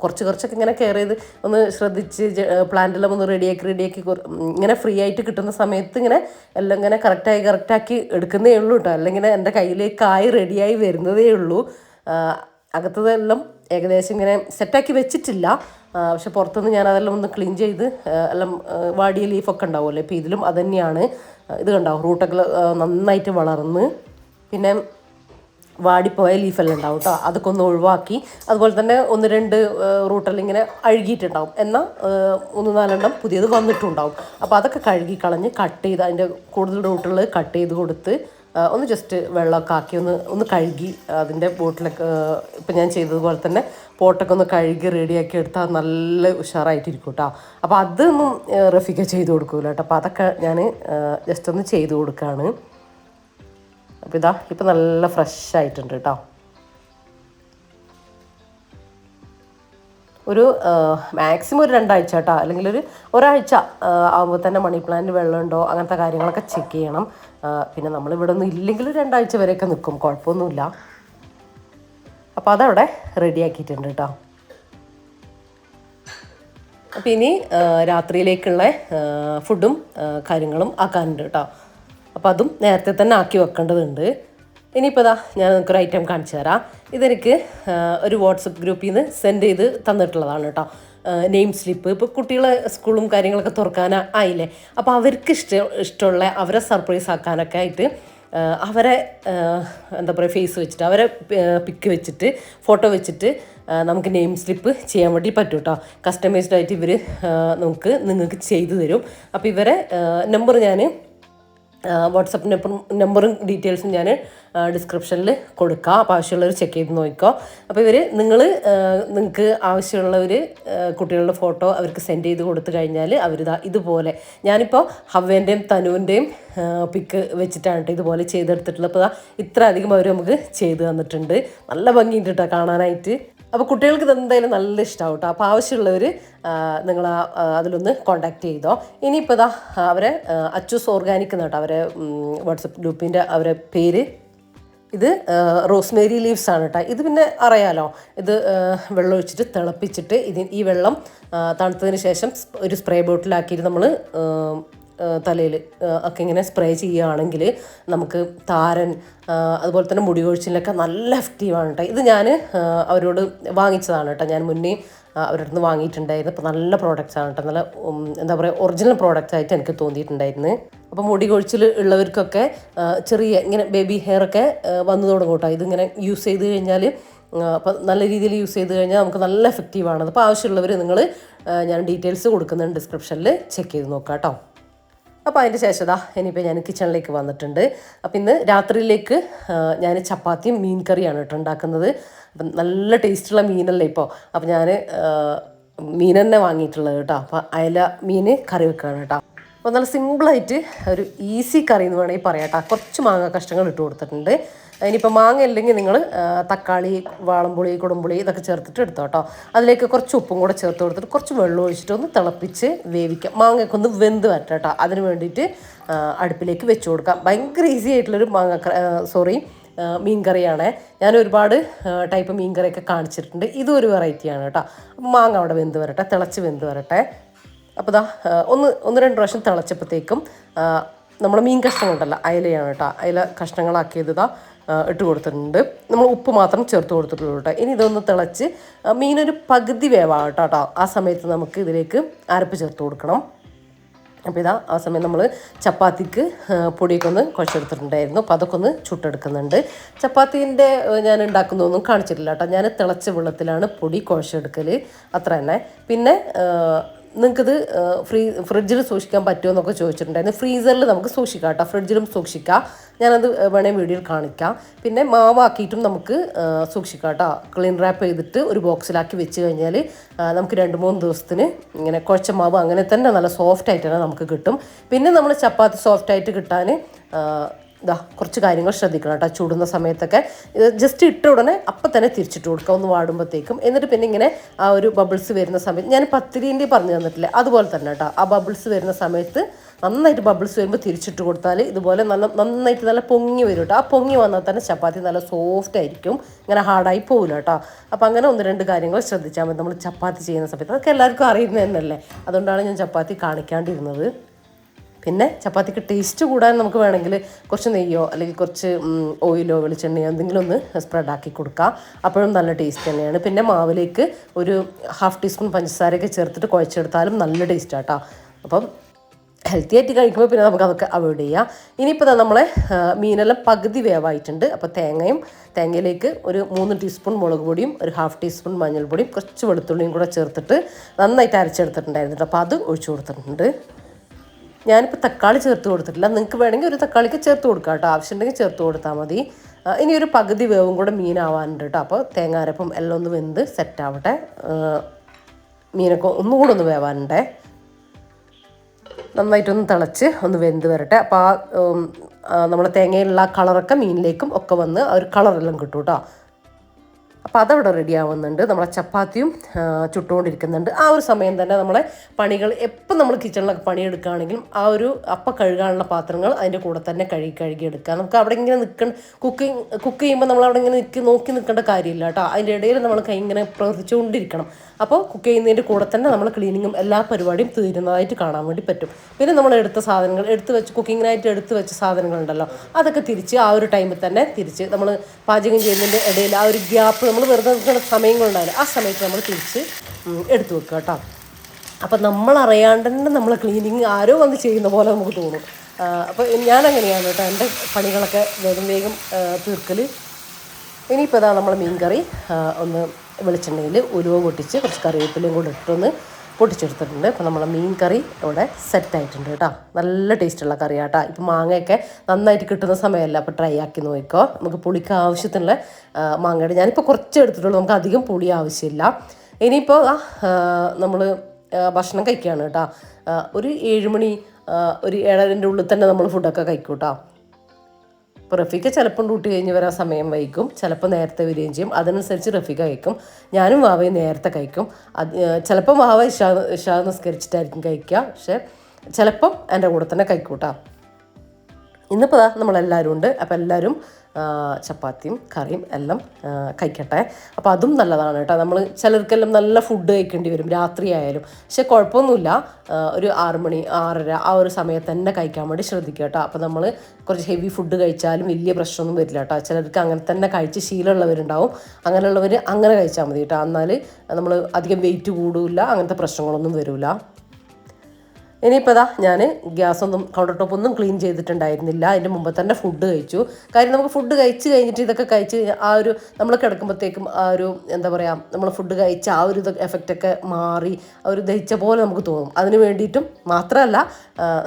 കുറച്ച് കുറച്ചൊക്കെ ഇങ്ങനെ കെയർ ചെയ്ത് ഒന്ന് ശ്രദ്ധിച്ച് പ്ലാന്റെല്ലാം ഒന്ന് റെഡിയാക്കി റെഡിയാക്കി ഇങ്ങനെ ഫ്രീ ആയിട്ട് കിട്ടുന്ന സമയത്ത് ഇങ്ങനെ എല്ലാം ഇങ്ങനെ കറക്റ്റായി കറക്റ്റാക്കി എടുക്കുന്നേ ഉള്ളൂ കേട്ടോ. അല്ലെങ്കിൽ എന്റെ കയ്യിലേക്ക് ആയി റെഡിയായി വരുന്നതേ ഉള്ളൂ. അകത്തതെല്ലാം ഏകദേശം ഇങ്ങനെ സെറ്റാക്കി വെച്ചിട്ടില്ല. പക്ഷെ പുറത്തുനിന്ന് ഞാൻ അതെല്ലാം ഒന്ന് ക്ലീൻ ചെയ്ത് എല്ലാം വാടിയ ലീഫൊക്കെ ഉണ്ടാവുമല്ലോ. ഇപ്പോൾ ഇതിലും അതന്നെയാണ്. ഇത് കണ്ടാവും റൂട്ടൊക്കെ നന്നായിട്ട് വളർന്ന്. പിന്നെ വാടിപ്പോയ ലീഫെല്ലാം ഉണ്ടാവും കേട്ടോ അതൊക്കെ ഒന്ന് ഒഴിവാക്കി. അതുപോലെ തന്നെ ഒന്ന് രണ്ട് റൂട്ടെല്ലാം ഇങ്ങനെ അഴുകിയിട്ടുണ്ടാവും. എന്നാൽ ഒന്ന് നാലെണ്ണം പുതിയത് വന്നിട്ടുണ്ടാവും. അപ്പോൾ അതൊക്കെ കഴുകി കളഞ്ഞ് കട്ട് ചെയ്ത് അതിന്റെ കൂടുതൽ റൂട്ടുകൾ കട്ട് ചെയ്ത് കൊടുത്ത് ഒന്ന് ജസ്റ്റ് വെള്ളമൊക്കെ ആക്കി ഒന്ന് ഒന്ന് കഴുകി അതിന്റെ ബോട്ടിലൊക്കെ ഇപ്പം ഞാൻ ചെയ്തതുപോലെ തന്നെ പോട്ടൊക്കെ ഒന്ന് കഴുകി റെഡിയാക്കി എടുത്താൽ നല്ല ഉഷാറായിട്ടിരിക്കും കേട്ടോ അപ്പോൾ അതൊന്നും റഫിക്ക ചെയ്ത് കൊടുക്കൂല കേട്ടോ അപ്പോൾ അതൊക്കെ ഞാൻ ജസ്റ്റ് ഒന്ന് ചെയ്ത് കൊടുക്കുകയാണ് അപ്പോൾ ഇതാ ഇപ്പം നല്ല ഫ്രഷ് ആയിട്ടുണ്ട് കേട്ടോ ഒരു മാക്സിമം ഒരു രണ്ടാഴ്ച കേട്ടോ. അല്ലെങ്കിൽ ഒരു ഒരാഴ്ച ആകുമ്പോൾ തന്നെ മണി പ്ലാന്റ് വെള്ളമുണ്ടോ അങ്ങനത്തെ കാര്യങ്ങളൊക്കെ ചെക്ക് ചെയ്യണം. പിന്നെ നമ്മൾ ഇവിടെ ഒന്നും ഇല്ലെങ്കിൽ രണ്ടാഴ്ച വരെയൊക്കെ നിൽക്കും. കുഴപ്പമൊന്നുമില്ല. അപ്പോൾ അതവിടെ റെഡിയാക്കിയിട്ടുണ്ട് കേട്ടോ. അപ്പോൾ ഇനി രാത്രിയിലേക്കുള്ള ഫുഡും കാര്യങ്ങളും ആക്കാനുണ്ട് കേട്ടോ. അപ്പോൾ അതും നേരത്തെ തന്നെ ആക്കി വെക്കേണ്ടതുണ്ട്. ഇനിയിപ്പോൾ ഇതാ ഞാൻ നിങ്ങൾക്ക് നിങ്ങൾക്കൊരു ഐറ്റം കാണിച്ചു തരാം. ഇതെനിക്ക് ഒരു വാട്സപ്പ് ഗ്രൂപ്പിൽ നിന്ന് സെൻഡ് ചെയ്ത് തന്നിട്ടുള്ളതാണ് കേട്ടോ. നെയിം സ്ലിപ്പ് ഇപ്പോൾ കുട്ടികളെ സ്കൂളും കാര്യങ്ങളൊക്കെ തുറക്കാൻ ആയില്ലേ? അപ്പോൾ അവർക്ക് ഇഷ്ട ഇഷ്ടമുള്ള അവരെ സർപ്രൈസ് ആക്കാനൊക്കെ ആയിട്ട് അവരെ എന്താ പറയുക ഫേസ് വെച്ചിട്ട് അവരെ പിക്ക് വെച്ചിട്ട് ഫോട്ടോ വെച്ചിട്ട് നമുക്ക് നെയിം സ്ലിപ്പ് ചെയ്യാൻ വേണ്ടി പറ്റും കേട്ടോ കസ്റ്റമൈസ്ഡ് ആയിട്ട് ഇവർ നമുക്ക് നിങ്ങൾക്ക് ചെയ്തു തരും. അപ്പോൾ ഇവരെ നമ്പർ ഞാൻ വാട്സപ്പ് നമ്പർ നമ്പറും ഡീറ്റെയിൽസും ഞാൻ ഡിസ്ക്രിപ്ഷനിൽ കൊടുക്കാം. അപ്പോൾ ആവശ്യമുള്ളവർ ചെക്ക് ചെയ്ത് നോക്കിക്കോ. അപ്പോൾ ഇവർ നിങ്ങൾ നിങ്ങൾക്ക് ആവശ്യമുള്ളവർ കുട്ടികളുടെ ഫോട്ടോ അവർക്ക് സെൻഡ് ചെയ്ത് കൊടുത്തു കഴിഞ്ഞാൽ അവർ ഇതുപോലെ. ഞാനിപ്പോൾ ഹവ്വേന്റെയും തനുവിന്റെയും പിക്ക് വെച്ചിട്ടാണ് ഇതുപോലെ ചെയ്തെടുത്തിട്ടുള്ളത്. അപ്പോൾ ഇത്ര അധികം അവർ നമുക്ക് ചെയ്ത് തന്നിട്ടുണ്ട്. നല്ല ഭംഗിയുണ്ട് കേട്ടോ കാണാനായിട്ട്. അപ്പോൾ കുട്ടികൾക്ക് ഇത് എന്തായാലും നല്ല ഇഷ്ടമാവും കേട്ടോ അപ്പോൾ ആവശ്യമുള്ളവർ നിങ്ങൾ അതിലൊന്ന് കോണ്ടാക്ട് ചെയ്തോ. ഇനിയിപ്പോൾ ഇതാ അവരെ അച്ചൂസ് ഓർഗാനിക് എന്ന് കേട്ടോ അവരെ വാട്സപ്പ് ഗ്രൂപ്പിന്റെ അവരെ പേര്. ഇത് റോസ്മേരി ലീവ്സ് ആണ് കേട്ടോ ഇത് പിന്നെ അറിയാലോ. ഇത് വെള്ളം ഒഴിച്ചിട്ട് തിളപ്പിച്ചിട്ട് ഇത് ഈ വെള്ളം തണുത്തതിന് ശേഷം ഒരു സ്പ്രേ ബോട്ടിലാക്കിയിട്ട് നമ്മൾ തലയിൽ ഒക്കെ ഇങ്ങനെ സ്പ്രേ ചെയ്യുകയാണെങ്കിൽ നമുക്ക് താരൻ അതുപോലെ തന്നെ മുടി കൊഴിച്ചിലൊക്കെ നല്ല എഫക്റ്റീവാണ് കേട്ടോ ഇത് ഞാൻ അവരോട് വാങ്ങിച്ചതാണ് കേട്ടോ ഞാൻ മുന്നേ അവരുടെ അടുത്ത് വാങ്ങിയിട്ടുണ്ടായിരുന്നു. അപ്പോൾ നല്ല പ്രോഡക്റ്റ്സ് ആണ് കേട്ടോ നല്ല എന്താ പറയുക ഒറിജിനൽ പ്രോഡക്റ്റ് ആയിട്ട് എനിക്ക് തോന്നിയിട്ടുണ്ടായിരുന്നു. അപ്പോൾ മുടി കൊഴിച്ചിൽ ഉള്ളവർക്കൊക്കെ ചെറിയ ഇങ്ങനെ ബേബി ഹെയർ ഒക്കെ വന്നു തുടങ്ങും കേട്ടോ. ഇതിങ്ങനെ യൂസ് ചെയ്ത് കഴിഞ്ഞാൽ അപ്പം നല്ല രീതിയിൽ യൂസ് ചെയ്ത് കഴിഞ്ഞാൽ നമുക്ക് നല്ല എഫക്റ്റീവാണ് അപ്പോൾ ആവശ്യമുള്ളവർ നിങ്ങൾ ഞാൻ ഡീറ്റെയിൽസ് കൊടുക്കുന്നുണ്ട് ഡിസ്ക്രിപ്ഷനിൽ ചെക്ക് ചെയ്ത് നോക്കാം കേട്ടോ അപ്പോൾ അതിന്റെ ശേഷം ഇനിയിപ്പോൾ ഞാൻ കിച്ചണിലേക്ക് വന്നിട്ടുണ്ട്. അപ്പോൾ ഇന്ന് രാത്രിയിലേക്ക് ഞാൻ ചപ്പാത്തിയും മീൻ കറിയാണ് കേട്ടോ ഉണ്ടാക്കുന്നത്. അപ്പം നല്ല ടേസ്റ്റുള്ള മീനല്ലേ ഇപ്പോൾ അപ്പോൾ ഞാൻ മീൻ തന്നെ വാങ്ങിയിട്ടുള്ളത് കേട്ടോ. അപ്പോൾ അയല മീൻ കറി വെക്കുകയാണ് കേട്ടോ. അപ്പോൾ നല്ല സിമ്പിളായിട്ട് ഒരു ഈസി കറി എന്ന് വേണമെങ്കിൽ പറയാം കേട്ടോ. കുറച്ച് മാങ്ങ കഷ്ണങ്ങൾ ഇട്ട് കൊടുത്തിട്ടുണ്ട്. ഇനിയിപ്പോൾ മാങ്ങ ഇല്ലെങ്കിൽ നിങ്ങൾ തക്കാളി വാളംപുളി കുടംപുളി ഇതൊക്കെ ചേർത്തിട്ട് എടുത്തോ കേട്ടോ. അതിലേക്ക് കുറച്ച് ഉപ്പും കൂടെ ചേർത്ത് കൊടുത്തിട്ട് കുറച്ച് വെള്ളം ഒഴിച്ചിട്ട് ഒന്ന് തിളപ്പിച്ച് വേവിക്കാം. മാങ്ങയൊക്കെ ഒന്ന് വെന്ത് വരട്ടെ കേട്ടോ. അതിന് വേണ്ടിയിട്ട് അടുപ്പിലേക്ക് വെച്ച് കൊടുക്കാം. ഭയങ്കര ഈസി ആയിട്ടുള്ളൊരു മാങ്ങ സോറി മീൻ കറിയാണ്. ഞാൻ ഒരുപാട് ടൈപ്പ് മീൻ കറിയൊക്കെ കാണിച്ചിട്ടുണ്ട്. ഇതൊരു വെറൈറ്റിയാണ് കേട്ടോ. മാങ്ങ അവിടെ വെന്ത് വരട്ടെ തിളച്ച് വെന്ത് വരട്ടെ. അപ്പോൾ ദാ ഒന്ന് ഒന്ന് രണ്ട് പ്രാവശ്യം തിളച്ചപ്പോഴത്തേക്കും നമ്മൾ മീൻ കഷ്ണങ്ങളുണ്ടല്ലോ അയലയാണ് കേട്ടോ. അയല കഷ്ണങ്ങളാക്കിയത് ആ, ഇട്ട് കൊടുത്തിട്ടുണ്ട്. നമ്മൾ ഉപ്പ് മാത്രം ചേർത്ത് കൊടുത്തിട്ടുള്ളൂ കേട്ടോ. ഇനി ഇതൊന്ന് തിളച്ച് മീനൊരു പകുതി വേവാണ് കേട്ടോ ആ സമയത്ത് നമുക്ക് ഇതിലേക്ക് അരപ്പ് ചേർത്ത് കൊടുക്കണം. അപ്പോൾ ഇതാ ആ സമയം നമ്മൾ ചപ്പാത്തിക്ക് പൊടിയൊക്കെ ഒന്ന് കുഴച്ചെടുത്തിട്ടുണ്ടായിരുന്നു. അപ്പോൾ അതൊക്കെ ഒന്ന് ചുട്ടെടുക്കുന്നുണ്ട്. ചപ്പാത്തീന്റെ ഞാൻ ഉണ്ടാക്കുന്നതൊന്നും കാണിച്ചിട്ടില്ല കേട്ടോ. ഞാൻ തിളച്ച വെള്ളത്തിലാണ് പൊടി കുഴച്ചെടുക്കൽ അത്ര തന്നെ. പിന്നെ നിങ്ങൾക്കിത് ഫ്രീ ഫ്രിഡ്ജിൽ സൂക്ഷിക്കാൻ പറ്റുമോ എന്നൊക്കെ ചോദിച്ചിട്ടുണ്ടായിരുന്നു. ഫ്രീസറിൽ നമുക്ക് സൂക്ഷിക്കാം കേട്ടോ. ഫ്രിഡ്ജിലും സൂക്ഷിക്കാം. ഞാനത് വേണേൽ വീഡിയോയിൽ കാണിക്കാം. പിന്നെ മാവാക്കിയിട്ടും നമുക്ക് സൂക്ഷിക്കാം കേട്ടോ. ക്ലീൻ റാപ്പ് ചെയ്തിട്ട് ഒരു ബോക്സിലാക്കി വെച്ച് കഴിഞ്ഞാൽ നമുക്ക് രണ്ട് മൂന്ന് ദിവസത്തിന് ഇങ്ങനെ കുഴച്ച മാവ് അങ്ങനെ തന്നെ നല്ല സോഫ്റ്റ് ആയിട്ട് തന്നെ നമുക്ക് കിട്ടും. പിന്നെ നമ്മൾ ചപ്പാത്തി സോഫ്റ്റ് ആയിട്ട് കിട്ടാൻ ഇതാ കുറച്ച് കാര്യങ്ങൾ ശ്രദ്ധിക്കണം കേട്ടോ. ചൂടുന്ന സമയത്തൊക്കെ. ഇത് ജസ്റ്റ് ഇട്ട ഉടനെ അപ്പം തന്നെ തിരിച്ചിട്ട് കൊടുക്കുക ഒന്ന് വാടുമ്പോഴത്തേക്കും. എന്നിട്ട് പിന്നെ ഇങ്ങനെ ആ ഒരു ബബിൾസ് വരുന്ന സമയത്ത് ഞാൻ പത്തിരീന്റെ പറഞ്ഞു തന്നിട്ടില്ല? അതുപോലെ തന്നെ കേട്ടോ. ആ ബബിൾസ് വരുന്ന സമയത്ത് നന്നായിട്ട് ബബിൾസ് വരുമ്പോൾ തിരിച്ചിട്ട് കൊടുത്താൽ ഇതുപോലെ നല്ല നന്നായിട്ട് നല്ല പൊങ്ങി വരും കേട്ടോ. ആ പൊങ്ങി വന്നാൽ തന്നെ ചപ്പാത്തി നല്ല സോഫ്റ്റ് ആയിരിക്കും. ഇങ്ങനെ ഹാർഡായി പോകില്ല കേട്ടോ. അപ്പോൾ അങ്ങനെ ഒന്ന് രണ്ട് കാര്യങ്ങൾ ശ്രദ്ധിച്ചാൽ മതി. നമ്മൾ ചപ്പാത്തി ചെയ്യുന്ന സമയത്ത്. അതൊക്കെ എല്ലാവർക്കും അറിയുന്നത് തന്നെയല്ലേ? അതുകൊണ്ടാണ് ഞാൻ ചപ്പാത്തി കാണിക്കാണ്ടിരുന്നത്. പിന്നെ ചപ്പാത്തിക്ക് ടേസ്റ്റ് കൂടാൻ നമുക്ക് വേണമെങ്കിൽ കുറച്ച് നെയ്യോ അല്ലെങ്കിൽ കുറച്ച് ഓയിലോ വെളിച്ചെണ്ണയോ എന്തെങ്കിലും ഒന്ന് സ്പ്രെഡ് ആക്കി കൊടുക്കാം. അപ്പോഴും നല്ല ടേസ്റ്റ് തന്നെയാണ്. പിന്നെ മാവിലേക്ക് ഒരു ഹാഫ് ടീസ്പൂൺ പഞ്ചസാരയൊക്കെ ചേർത്തിട്ട് കുഴച്ചെടുത്താലും നല്ല ടേസ്റ്റ് ആട്ടോ അപ്പം ഹെൽത്തി ആയിട്ട് കഴിക്കുമ്പോൾ പിന്നെ നമുക്ക് അതൊക്കെ അവോയ്ഡ് ചെയ്യാം. ഇനിയിപ്പോൾ നമ്മളെ മീനെല്ലാം പകുതി വേവായിട്ടുണ്ട്. അപ്പോൾ തേങ്ങയും തേങ്ങയിലേക്ക് ഒരു മൂന്ന് ടീസ്പൂൺ മുളക് പൊടിയും ഒരു ഹാഫ് ടീസ്പൂൺ മഞ്ഞൾപ്പൊടിയും കുറച്ച് വെളുത്തുള്ളിയും കൂടെ ചേർത്തിട്ട് നന്നായിട്ട് അരച്ചെടുത്തിട്ടുണ്ടായിരുന്നു അപ്പോൾ അത് ഒഴിച്ചു കൊടുത്തിട്ടുണ്ട്. ഞാനിപ്പോൾ തക്കാളി ചേർത്ത് കൊടുത്തിട്ടില്ല. നിങ്ങൾക്ക് വേണമെങ്കിൽ ഒരു തക്കാളിക്ക് ചേർത്ത് കൊടുക്കാം കേട്ടോ. ആവശ്യമുണ്ടെങ്കിൽ ചേർത്ത് കൊടുത്താൽ മതി. ഇനി ഒരു പകുതി വേവും കൂടെ മീനാവാനുണ്ട് കേട്ടോ. അപ്പോൾ തേങ്ങാരപ്പം എല്ലാം ഒന്ന് വെന്ത് സെറ്റ് ആവട്ടെ. ആ, മീനൊക്കെ ഒന്നുകൂടെ ഒന്ന് വേവാനുണ്ടേ. നന്നായിട്ടൊന്ന് തിളച്ച് ഒന്ന് വെന്ത് വരട്ടെ. അപ്പോൾ ആ നമ്മുടെ തേങ്ങയിലുള്ള കളറൊക്കെ മീനിലേക്കും ഒക്കെ വന്ന് ആ ഒരു കളറെല്ലാം കിട്ടും കേട്ടോ. അപ്പോൾ അതവിടെ റെഡി ആവുന്നുണ്ട്. നമ്മളെ ചപ്പാത്തിയും ചുട്ടുകൊണ്ടിരിക്കുന്നുണ്ട്. ആ ഒരു സമയം തന്നെ നമ്മളെ പണികൾ എപ്പോൾ നമ്മൾ കിച്ചണിലൊക്കെ പണിയെടുക്കുകയാണെങ്കിലും ആ ഒരു അപ്പം കഴുകാനുള്ള പാത്രങ്ങൾ അതിന്റെ കൂടെ തന്നെ കഴുകി കഴുകി എടുക്കുക. നമുക്ക് അവിടെ ഇങ്ങനെ നിൽക്കണ്ട കുക്കിംഗ് കുക്ക് ചെയ്യുമ്പോൾ നമ്മൾ അവിടെ ഇങ്ങനെ നിൽക്കി നോക്കി നിൽക്കേണ്ട കാര്യമില്ല കേട്ടോ. അതിന്റെ ഇടയിൽ നമ്മൾ കൈ ഇങ്ങനെ പ്രവർത്തിച്ചുകൊണ്ടിരിക്കണം. അപ്പോൾ കുക്ക് ചെയ്യുന്നതിന്റെ കൂടെ തന്നെ നമ്മൾ ക്ലീനിങ്ങും എല്ലാ പരിപാടിയും തീരുന്നതായിട്ട് കാണാൻ വേണ്ടി പറ്റും. പിന്നെ നമ്മൾ എടുത്ത സാധനങ്ങൾ എടുത്ത് വെച്ച് കുക്കിങ്ങിനായിട്ട് എടുത്ത് വെച്ച സാധനങ്ങളുണ്ടല്ലോ അതൊക്കെ തിരിച്ച് ആ ഒരു ടൈമിൽ തന്നെ തിരിച്ച് നമ്മൾ പാചകം ചെയ്യുന്നതിന്റെ ഇടയിൽ ആ ഒരു ഗ്യാപ്പ് നമ്മൾ വെറുതെ നിൽക്കുന്ന സമയങ്ങളുണ്ടാവില്ല ആ സമയത്ത് നമ്മൾ തിരിച്ച് എടുത്തു വെക്കുക കേട്ടോ. അപ്പം നമ്മൾ അറിയാണ്ട് തന്നെ നമ്മൾ ക്ലീനിങ് ആരോ വന്ന് ചെയ്യുന്ന പോലെ നമുക്ക് തോന്നും. അപ്പോൾ ഞാൻ അങ്ങനെയാണ് കേട്ടോ എന്റെ പണികളൊക്കെ വേഗം വേഗം തീർക്കൽ ഇനിയിപ്പോൾ ഇതാ നമ്മൾ മീൻ കറി ഒന്ന് വെളിച്ചെണ്ണയിൽ ഉലുവ പൊട്ടിച്ച് കുറച്ച് കറിവേപ്പിലയും കൂടെ ഇട്ടൊന്ന് പൊട്ടിച്ചെടുത്തിട്ടുണ്ട്. അപ്പോൾ നമ്മളെ മീൻ കറി ഇവിടെ സെറ്റായിട്ടുണ്ട് കേട്ടോ. നല്ല ടേസ്റ്റുള്ള കറിയാണ് കേട്ടോ ഇപ്പോൾ മാങ്ങയൊക്കെ നന്നായിട്ട് കിട്ടുന്ന സമയമല്ല അപ്പോൾ ട്രൈ ആക്കി നോക്കിക്കോ. നമുക്ക് പുളിക്ക് ആവശ്യത്തിനുള്ള മാങ്ങയുടെ ഞാനിപ്പോൾ കുറച്ച് എടുത്തിട്ടുള്ളൂ. നമുക്ക് അധികം പുളി ആവശ്യമില്ല. ഇനിയിപ്പോൾ നമ്മൾ ഭക്ഷണം കഴിക്കുകയാണ് കേട്ടോ. ഒരു ഏഴുമണി ഒരു ഏഴരന്റെ ഉള്ളിൽ തന്നെ നമ്മൾ ഫുഡൊക്കെ കഴിക്കും കേട്ടോ റഫീഖ ചിലപ്പം ഡ്യൂട്ടി കഴിഞ്ഞ് വരാൻ സമയം വൈകും ചിലപ്പോൾ നേരത്തെ വരികയും ചെയ്യും. അതിനനുസരിച്ച് റഫീഖ കഴിക്കും. ഞാനും വാവയും നേരത്തെ കഴിക്കും. അത് ചിലപ്പം വാവ ഇഷാ ഇഷാ നിസ്കരിച്ചിട്ടായിരിക്കും കഴിക്കുക. പക്ഷേ ചിലപ്പം എന്റെ കൂടെ തന്നെ കഴിക്കൂട്ടാം. ഇന്നിപ്പോൾ നമ്മളെല്ലാവരും ഉണ്ട്. അപ്പോൾ എല്ലാവരും ചപ്പാത്തിയും കറിയും എല്ലാം കഴിക്കട്ടെ. അപ്പോൾ അതും നല്ലതാണ് കേട്ടോ. നമ്മൾ ചിലർക്കെല്ലാം നല്ല ഫുഡ് കഴിക്കേണ്ടി വരും രാത്രി ആയാലും. പക്ഷെ കുഴപ്പമൊന്നുമില്ല. ഒരു ആറ് മണി ആറര ആ ഒരു സമയത്ത് തന്നെ കഴിക്കാൻ വേണ്ടി ശ്രദ്ധിക്കുക കേട്ടോ. അപ്പോൾ നമ്മൾ കുറച്ച് ഹെവി ഫുഡ് കഴിച്ചാലും വലിയ പ്രശ്നമൊന്നും വരില്ല കേട്ടോ. ചിലർക്ക് അങ്ങനെ തന്നെ കഴിച്ച് ശീലമുള്ളവരുണ്ടാവും. അങ്ങനെയുള്ളവർ അങ്ങനെ കഴിച്ചാൽ മതി കേട്ടോ. എന്നാൽ നമ്മൾ അധികം വെയിറ്റ് കൂടില്ല അങ്ങനത്തെ പ്രശ്നങ്ങളൊന്നും വരില്ല ഇനിയിപ്പോൾ ഇതാ ഞാൻ ഗ്യാസ് ഒന്നും കൗണ്ടർ ടോപ്പ് ഒന്നും ക്ലീൻ ചെയ്തിട്ടുണ്ടായിരുന്നില്ല. അതിന്റെ മുമ്പ് തന്നെ ഫുഡ് കഴിച്ചു. കാര്യം നമുക്ക് ഫുഡ് കഴിച്ച് കഴിഞ്ഞിട്ട് ഇതൊക്കെ കഴിച്ച് ആ ഒരു നമ്മൾ കിടക്കുമ്പോഴത്തേക്കും ആ ഒരു എന്താ പറയുക നമ്മൾ ഫുഡ് കഴിച്ച ആ ഒരു എഫക്റ്റൊക്കെ മാറി ആ ഒരു ദഹിച്ച പോലെ നമുക്ക് തോന്നും. അതിന് വേണ്ടിയിട്ടും മാത്രമല്ല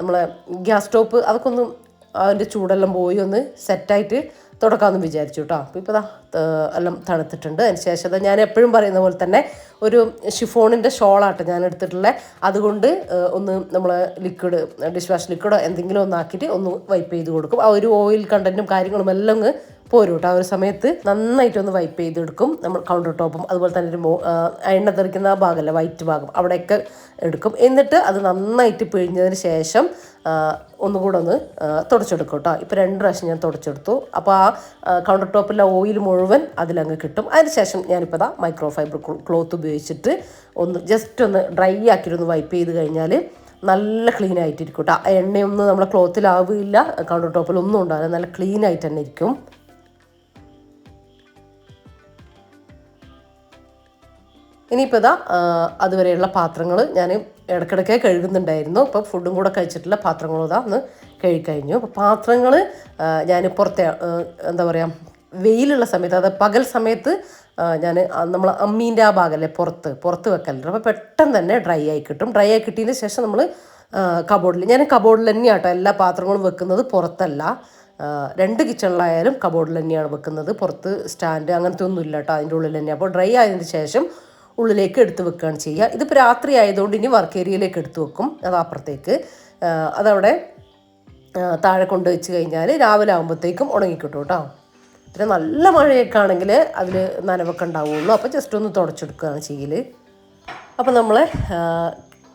നമ്മളെ ഗ്യാസ് സ്റ്റോപ്പ് അതൊക്കെ ഒന്ന് അതിന്റെ ചൂടെല്ലാം പോയി ഒന്ന് സെറ്റായിട്ട് തുടക്കാമെന്ന് വിചാരിച്ചു കേട്ടോ അപ്പോൾ ഇപ്പോൾ എല്ലാം തണുത്തിട്ടുണ്ട്. അതിന് ശേഷം ഞാൻ എപ്പോഴും പറയുന്ന പോലെ തന്നെ ഒരു ഷിഫോണിന്റെ ഷോളാട്ടോ ഞാൻ എടുത്തിട്ടുള്ളത് അതുകൊണ്ട് ഒന്ന് നമ്മൾ ലിക്വിഡ് ഡിഷ് വാഷ് ലിക്വിഡോ എന്തെങ്കിലും ഒന്നാക്കിയിട്ട് ഒന്ന് വൈപ്പ് ചെയ്ത് കൊടുക്കും. ആ ഒരു ഓയിൽ കണ്ടന്റും കാര്യങ്ങളും എല്ലാം അങ്ങ് പോരും കേട്ടോ ആ ഒരു സമയത്ത് നന്നായിട്ട് ഒന്ന് വൈപ്പ് ചെയ്തെടുക്കും. നമ്മൾ കൗണ്ടർ ടോപ്പും അതുപോലെ തന്നെ ഒരു എണ്ണ തെറിക്കുന്ന ആ ഭാഗമല്ല വൈറ്റ് ഭാഗം അവിടെയൊക്കെ എടുക്കും. എന്നിട്ട് അത് നന്നായിട്ട് പിഴിഞ്ഞതിന് ശേഷം ഒന്നുകൂടെ ഒന്ന് തുടച്ചെടുക്കും കേട്ടോ ഇപ്പോൾ രണ്ട് പ്രാവശ്യം ഞാൻ തുടച്ചെടുത്തു. അപ്പോൾ ആ കൗണ്ടർ ടോപ്പിലെ ഓയിൽ മുഴുവൻ അതിലങ്ങ് കിട്ടും. അതിന് ശേഷം ഞാനിപ്പോൾ ഇതാ മൈക്രോ ഫൈബർ ക്ലോത്ത് ഉപയോഗിച്ചിട്ട് ഒന്ന് ജസ്റ്റ് ഒന്ന് ഡ്രൈ ആക്കിയിട്ടൊന്ന് വൈപ്പ് ചെയ്ത് കഴിഞ്ഞാൽ നല്ല ക്ലീൻ ആയിട്ടിരിക്കും കേട്ടോ എണ്ണയൊന്നും നമ്മളെ ക്ലോത്തിലാവില്ല കൗണ്ടർ ടോപ്പിൽ ഒന്നും ഉണ്ടാവില്ല. നല്ല ക്ലീൻ ആയിട്ട് തന്നെ ഇരിക്കും. ഇനിയിപ്പോൾ ഇതാ അതുവരെയുള്ള പാത്രങ്ങൾ ഞാൻ ഇടയ്ക്കിടയ്ക്ക് കഴുകുന്നുണ്ടായിരുന്നു. ഇപ്പോൾ ഫുഡും കൂടെ കഴിച്ചിട്ടുള്ള പാത്രങ്ങളും ഇതാ ഒന്ന് കഴുകിക്കഴിഞ്ഞു അപ്പോൾ പാത്രങ്ങൾ ഞാൻ പുറത്തെ എന്താ പറയുക വെയിലുള്ള സമയത്ത് അതായത് പകൽ സമയത്ത് ഞാൻ നമ്മൾ അമ്മീന്റെ ആ ഭാഗമല്ലേ പുറത്ത് പുറത്ത് വെക്കലുണ്ട് അപ്പോൾ പെട്ടെന്ന് തന്നെ ഡ്രൈ ആയി കിട്ടും. ഡ്രൈ ആയി കിട്ടിയതിന് ശേഷം നമ്മൾ കബോർഡിൽ ഞാൻ കബോർഡിൽ തന്നെയാണ് കേട്ടോ എല്ലാ പാത്രങ്ങളും വെക്കുന്നത് പുറത്തല്ല. രണ്ട് കിച്ചണിലായാലും കബോർഡിൽ തന്നെയാണ് വെക്കുന്നത് പുറത്ത് സ്റ്റാൻഡ് അങ്ങനത്തെ ഒന്നും ഇല്ല കേട്ടോ അതിന്റെ ഉള്ളിൽ തന്നെ. അപ്പോൾ ഡ്രൈ ആയതിന് ശേഷം ഉള്ളിലേക്ക് എടുത്ത് വെക്കുകയാണ് ചെയ്യുക. ഇതിപ്പോൾ രാത്രി ആയതുകൊണ്ട് ഇനി വർക്ക് ഏരിയയിലേക്ക് എടുത്ത് വെക്കും അത് അപ്പുറത്തേക്ക്. അതവിടെ താഴെ കൊണ്ട് വെച്ച് കഴിഞ്ഞാൽ രാവിലെ ആകുമ്പോഴത്തേക്കും ഉണങ്ങിക്കിട്ടും കേട്ടോ. പിന്നെ നല്ല മഴയൊക്കെ ആണെങ്കിൽ അതിൽ നനവൊക്കെ ഉണ്ടാവുള്ളൂ. അപ്പോൾ ജസ്റ്റ് ഒന്ന് തുടച്ചെടുക്കുകയാണ് ചെയ്യൽ അപ്പോൾ നമ്മൾ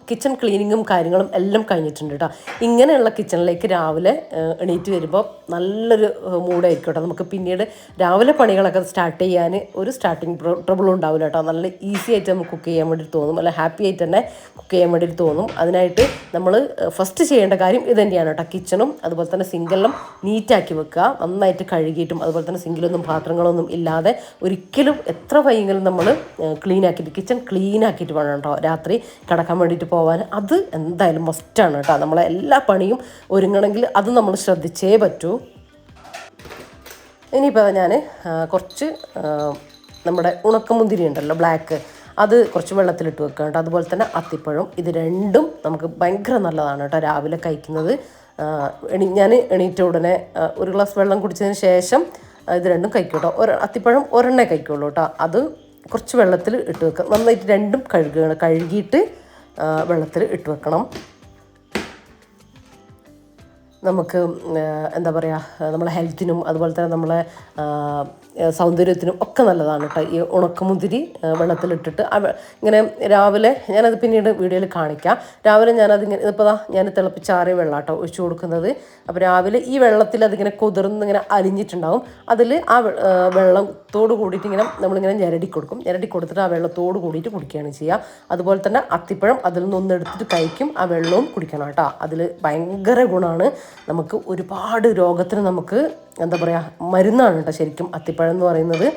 കിച്ചൺ ക്ലീനിങ്ങും കാര്യങ്ങളും എല്ലാം കഴിഞ്ഞിട്ടുണ്ട് കേട്ടോ. ഇങ്ങനെയുള്ള കിച്ചണിലേക്ക് രാവിലെ എണീറ്റ് വരുമ്പോൾ നല്ലൊരു മൂഡായിരിക്കും കേട്ടോ. നമുക്ക് പിന്നീട് രാവിലെ പണികളൊക്കെ സ്റ്റാർട്ട് ചെയ്യാൻ ഒരു സ്റ്റാർട്ടിങ് ട്രബിളും ഉണ്ടാവില്ല കേട്ടോ. നല്ല ഈസി ആയിട്ട് നമുക്ക് കുക്ക് ചെയ്യാൻ വേണ്ടി തോന്നും. അല്ല ഹാപ്പി ആയിട്ട് തന്നെ കുക്ക് ചെയ്യാൻ വേണ്ടി തോന്നും. അതിനായിട്ട് നമ്മൾ ഫസ്റ്റ് ചെയ്യേണ്ട കാര്യം ഇത് തന്നെയാണ് കേട്ടോ. കിച്ചണും അതുപോലെ തന്നെ സിങ്കെല്ലാം നീറ്റാക്കി വെക്കുക. നന്നായിട്ട് കഴുകിയിട്ടും അതുപോലെ തന്നെ സിങ്കിലൊന്നും പാത്രങ്ങളൊന്നും ഇല്ലാതെ ഒരിക്കലും എത്ര വൈകിയെങ്കിലും നമ്മൾ ക്ലീൻ ആക്കിയിട്ട് കിച്ചൺ ക്ലീൻ ആക്കിയിട്ട് വേണം കേട്ടോ. രാത്രി കിടക്കാൻ വേണ്ടിയിട്ട് പോകാൻ അത് എന്തായാലും മസ്റ്റാണ് കേട്ടോ. നമ്മളെ എല്ലാ പണിയും ഒരുങ്ങണമെങ്കിൽ അത് നമ്മൾ ശ്രദ്ധിച്ചേ പറ്റൂ. ഇനിയിപ്പോൾ ഞാൻ കുറച്ച് നമ്മുടെ ഉണക്കമുന്തിരി ഉണ്ടല്ലോ ബ്ലാക്ക് അത് കുറച്ച് വെള്ളത്തിലിട്ട് വെക്കുക കേട്ടോ. അതുപോലെ തന്നെ അത്തിപ്പഴം. ഇത് രണ്ടും നമുക്ക് ഭയങ്കര നല്ലതാണ് കേട്ടോ രാവിലെ കഴിക്കുന്നത്. എണി ഞാൻ എണീറ്റ ഉടനെ ഒരു ഗ്ലാസ് വെള്ളം കുടിച്ചതിന് ശേഷം ഇത് രണ്ടും കഴിക്കും കേട്ടോ. ഒരു അത്തിപ്പഴം ഒരെണ്ണേ കഴിക്കുള്ളൂ കേട്ടോ. അത് കുറച്ച് വെള്ളത്തിൽ ഇട്ട് വെക്കുക. നന്നായിട്ട് രണ്ടും കഴുകുകയാണ് കഴുകിയിട്ട് വെള്ളത്തിൽ ഇട്ട് വെക്കണം. നമുക്ക് എന്താ പറയുക നമ്മളെ ഹെൽത്തിനും അതുപോലെ തന്നെ നമ്മളെ സൗന്ദര്യത്തിനും ഒക്കെ നല്ലതാണ് കേട്ടോ ഈ ഉണക്കമുന്തിരി ആ, വെള്ളത്തിലിട്ടിട്ട്. ഇങ്ങനെ രാവിലെ ഞാനത് പിന്നീട് വീഡിയോയിൽ കാണിക്കാം. രാവിലെ ഞാനതിങ്ങനെ ഇപ്പോൾ ഞാൻ തിളപ്പിച്ചാറിയ വെള്ളം കേട്ടോ ഒഴിച്ചു കൊടുക്കുന്നത്. അപ്പോൾ രാവിലെ ഈ വെള്ളത്തിൽ അതിങ്ങനെ കുതിർന്ന് ഇങ്ങനെ അലിഞ്ഞിട്ടുണ്ടാവും. അതിൽ ആ, വെള്ളത്തോട് കൂടിയിട്ട് ഇങ്ങനെ നമ്മളിങ്ങനെ ഞരടി കൊടുക്കും. ഞരടി കൊടുത്തിട്ട് ആ വെള്ളത്തോട് കൂടിയിട്ട് കുടിക്കുകയാണ് ചെയ്യുക. അതുപോലെ തന്നെ അത്തിപ്പഴം അതിൽ നിന്നൊന്ന് എടുത്തിട്ട് കഴിക്കും. ആ വെള്ളവും കുടിക്കണം കേട്ടോ. അതിൽ ഭയങ്കര ഗുണമാണ്. നമുക്ക് ഒരുപാട് രോഗത്തിന് നമുക്ക് എന്താ പറയുക മരുന്നാണ് കേട്ടോ ശരിക്കും അത്തിപ്പഴം എന്ന് പറയുന്നത്.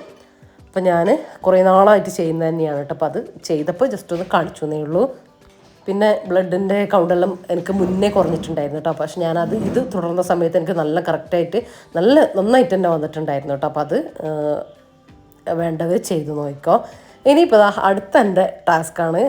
അപ്പം ഞാൻ കുറേ നാളായിട്ട് ചെയ്യുന്നത് തന്നെയാണ് കേട്ടോ. അപ്പോൾ അത് ചെയ്തപ്പോൾ ജസ്റ്റ് ഒന്ന് കാണിച്ചു എന്നേ ഉള്ളൂ. പിന്നെ ബ്ലഡിന്റെ കൗണ്ടെല്ലാം എനിക്ക് മുന്നേ കുറഞ്ഞിട്ടുണ്ടായിരുന്നു കേട്ടോ. പക്ഷെ ഞാനത് ഇത് തുടർന്ന സമയത്ത് എനിക്ക് നല്ല കറക്റ്റായിട്ട് നല്ല നന്നായിട്ട് തന്നെ വന്നിട്ടുണ്ടായിരുന്നു കേട്ടോ. അപ്പോൾ അത് വേണ്ടത് ചെയ്തു നോക്കിക്കോ. ഇനിയിപ്പോൾ അടുത്ത എന്റെ ടാസ്ക്കാണ്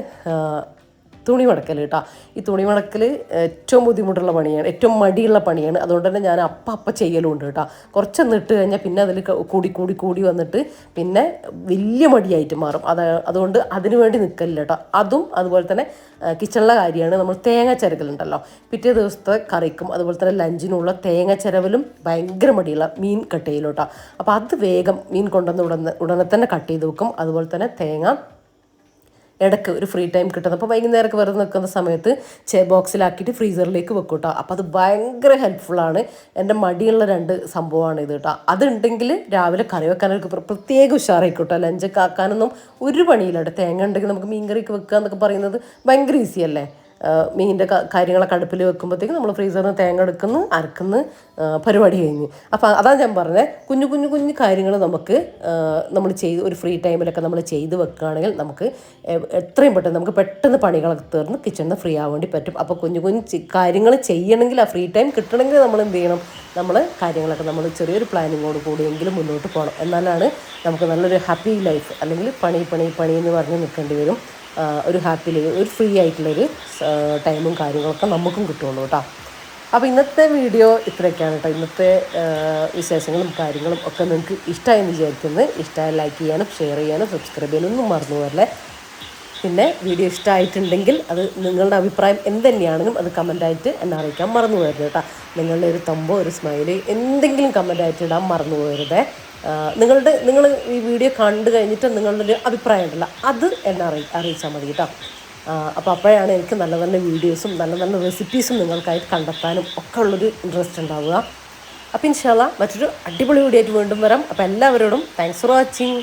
തുണി മടക്കൽ കേട്ടോ. ഈ തുണി മടക്കൽ ഏറ്റവും ബുദ്ധിമുട്ടുള്ള പണിയാണ് ഏറ്റവും മടിയുള്ള പണിയാണ്. അതുകൊണ്ട് തന്നെ ഞാൻ അപ്പം അപ്പം ചെയ്യലുണ്ട് കേട്ടോ. കുറച്ചൊന്ന് ഇട്ട് കഴിഞ്ഞാൽ പിന്നെ അതിൽ കൂടി കൂടി കൂടി വന്നിട്ട് പിന്നെ വലിയ മടിയായിട്ട് മാറും. അത് അതുകൊണ്ട് അതിനു വേണ്ടി നിൽക്കലില്ല കേട്ടോ. അതും അതുപോലെ തന്നെ കിച്ചണിലെ കാര്യമാണ്. നമ്മൾ തേങ്ങ ചിരകലുണ്ടല്ലോ പിറ്റേ ദിവസത്തെ കറിക്കും. അതുപോലെ തന്നെ ലഞ്ചിനുള്ള തേങ്ങ ചിരവലും ഭയങ്കര മടിയുള്ള മീൻ കട്ട് ചെയ്യലോട്ടോ അപ്പോൾ അത് വേഗം മീൻ കൊണ്ടുവന്ന് ഉടനെ ഉടനെ തന്നെ കട്ട് ചെയ്ത് വെക്കും. അതുപോലെ തന്നെ തേങ്ങ ഇടയ്ക്ക് ഒരു ഫ്രീ ടൈം കിട്ടുന്നത്. അപ്പോൾ വൈകുന്നേരമൊക്കെ വെറുതെ നിൽക്കുന്ന സമയത്ത് ചെ ബോക്സിലാക്കിയിട്ട് ഫ്രീസറിലേക്ക് വെക്കും കേട്ടോ അപ്പോൾ അത് ഭയങ്കര ഹെൽപ്ഫുള്ളാണ് എന്റെ മടിയുള്ള രണ്ട് സംഭവമാണ് ഇത് കേട്ടോ അതുണ്ടെങ്കിൽ രാവിലെ കറി വെക്കാനൊക്കെ പ്ര- പ്രത്യേക ഉഷാറായിക്കോട്ടോ കേട്ടോ ലഞ്ചൊക്കെ ആക്കാനൊന്നും ഒരു പണിയില്ല കേട്ടോ തേങ്ങ ഉണ്ടെങ്കിൽ നമുക്ക് മീൻ കറിയൊക്കെ വെക്കുക എന്നൊക്കെ പറയുന്നത് ഭയങ്കര ഈസി അല്ലേ? മീനിന്റെ കാര്യങ്ങളൊക്കെ അടുപ്പിൽ വെക്കുമ്പോഴത്തേക്കും നമ്മൾ ഫ്രീസറിൽ നിന്ന് തേങ്ങ എടുക്കുന്നു അരക്കുന്നു പരിപാടി കഴിഞ്ഞ്. അപ്പോൾ അതാണ് ഞാൻ പറഞ്ഞത് കുഞ്ഞു കുഞ്ഞു കുഞ്ഞു കാര്യങ്ങൾ നമുക്ക് നമ്മൾ ചെയ്ത് ഒരു ഫ്രീ ടൈമിലൊക്കെ നമ്മൾ ചെയ്ത് വെക്കുകയാണെങ്കിൽ നമുക്ക് എത്രയും പെട്ടെന്ന് നമുക്ക് പെട്ടെന്ന് പണികളൊക്കെ തീർന്ന് കിച്ചണിൽ ഫ്രീ ആവാൻ വേണ്ടി പറ്റും. അപ്പോൾ കുഞ്ഞു കുഞ്ഞു കാര്യങ്ങൾ ചെയ്യണമെങ്കിൽ ആ ഫ്രീ ടൈം കിട്ടണമെങ്കിൽ നമ്മൾ എന്ത് ചെയ്യണം? നമ്മൾ കാര്യങ്ങളൊക്കെ നമ്മൾ ചെറിയൊരു പ്ലാനിങ്ങോട് കൂടിയെങ്കിലും മുന്നോട്ട് പോകണം. എന്നാലാണ് നമുക്ക് നല്ലൊരു ഹാപ്പി ലൈഫ് അല്ലെങ്കിൽ പണി പണി പണി എന്ന് പറഞ്ഞ് നിൽക്കേണ്ടി വരും. ഒരു ഹാപ്പി ലൈഫ് ഒരു ഫ്രീ ആയിട്ടുള്ളൊരു ടൈമും കാര്യങ്ങളൊക്കെ നമുക്കും കിട്ടുള്ളൂ കേട്ടോ. അപ്പോൾ ഇന്നത്തെ വീഡിയോ ഇത്രയൊക്കെയാണ് കേട്ടോ. ഇന്നത്തെ വിശേഷങ്ങളും കാര്യങ്ങളും ഒക്കെ നിങ്ങൾക്ക് ഇഷ്ടമായെന്ന് വിചാരിക്കുന്നത് ഇഷ്ടമായി ലൈക്ക് ചെയ്യാനും ഷെയർ ചെയ്യാനും സബ്സ്ക്രൈബ് ചെയ്യാനൊന്നും മറന്നു പോരല്ലേ പിന്നെ വീഡിയോ ഇഷ്ടമായിട്ടുണ്ടെങ്കിൽ അത് നിങ്ങളുടെ അഭിപ്രായം എന്ത് തന്നെയാണെങ്കിലും അത് കമന്റായിട്ട് എന്നെ അറിയിക്കാൻ മറന്നു പോകരുത് കേട്ടോ. നിങ്ങളുടെ ഒരു തമ്പോ ഒരു സ്മൈൽ എന്തെങ്കിലും കമന്റായിട്ട് ഇടാൻ മറന്നു പോകരുതേ. നിങ്ങളുടെ നിങ്ങൾ ഈ വീഡിയോ കണ്ടു കഴിഞ്ഞിട്ട് നിങ്ങളുടെ ഒരു അഭിപ്രായം ഉണ്ടല്ലോ അത് എന്നെ അറിയി അറിയിച്ചാൽ മതി കേട്ടോ. അപ്പോൾ അപ്പോഴാണ് എനിക്ക് നല്ല നല്ല വീഡിയോസും നല്ല നല്ല റെസിപ്പീസും നിങ്ങൾക്കായിട്ട് കണ്ടെത്താനും ഒക്കെ ഉള്ളൊരു ഇൻട്രസ്റ്റ് ഉണ്ടാവുക. അപ്പോൾ ഇൻഷാല്ല മറ്റൊരു അടിപൊളി വീഡിയോ ആയിട്ട് വീണ്ടും വരാം. അപ്പോൾ എല്ലാവരോടും താങ്ക്സ് ഫോർ വാച്ചിങ്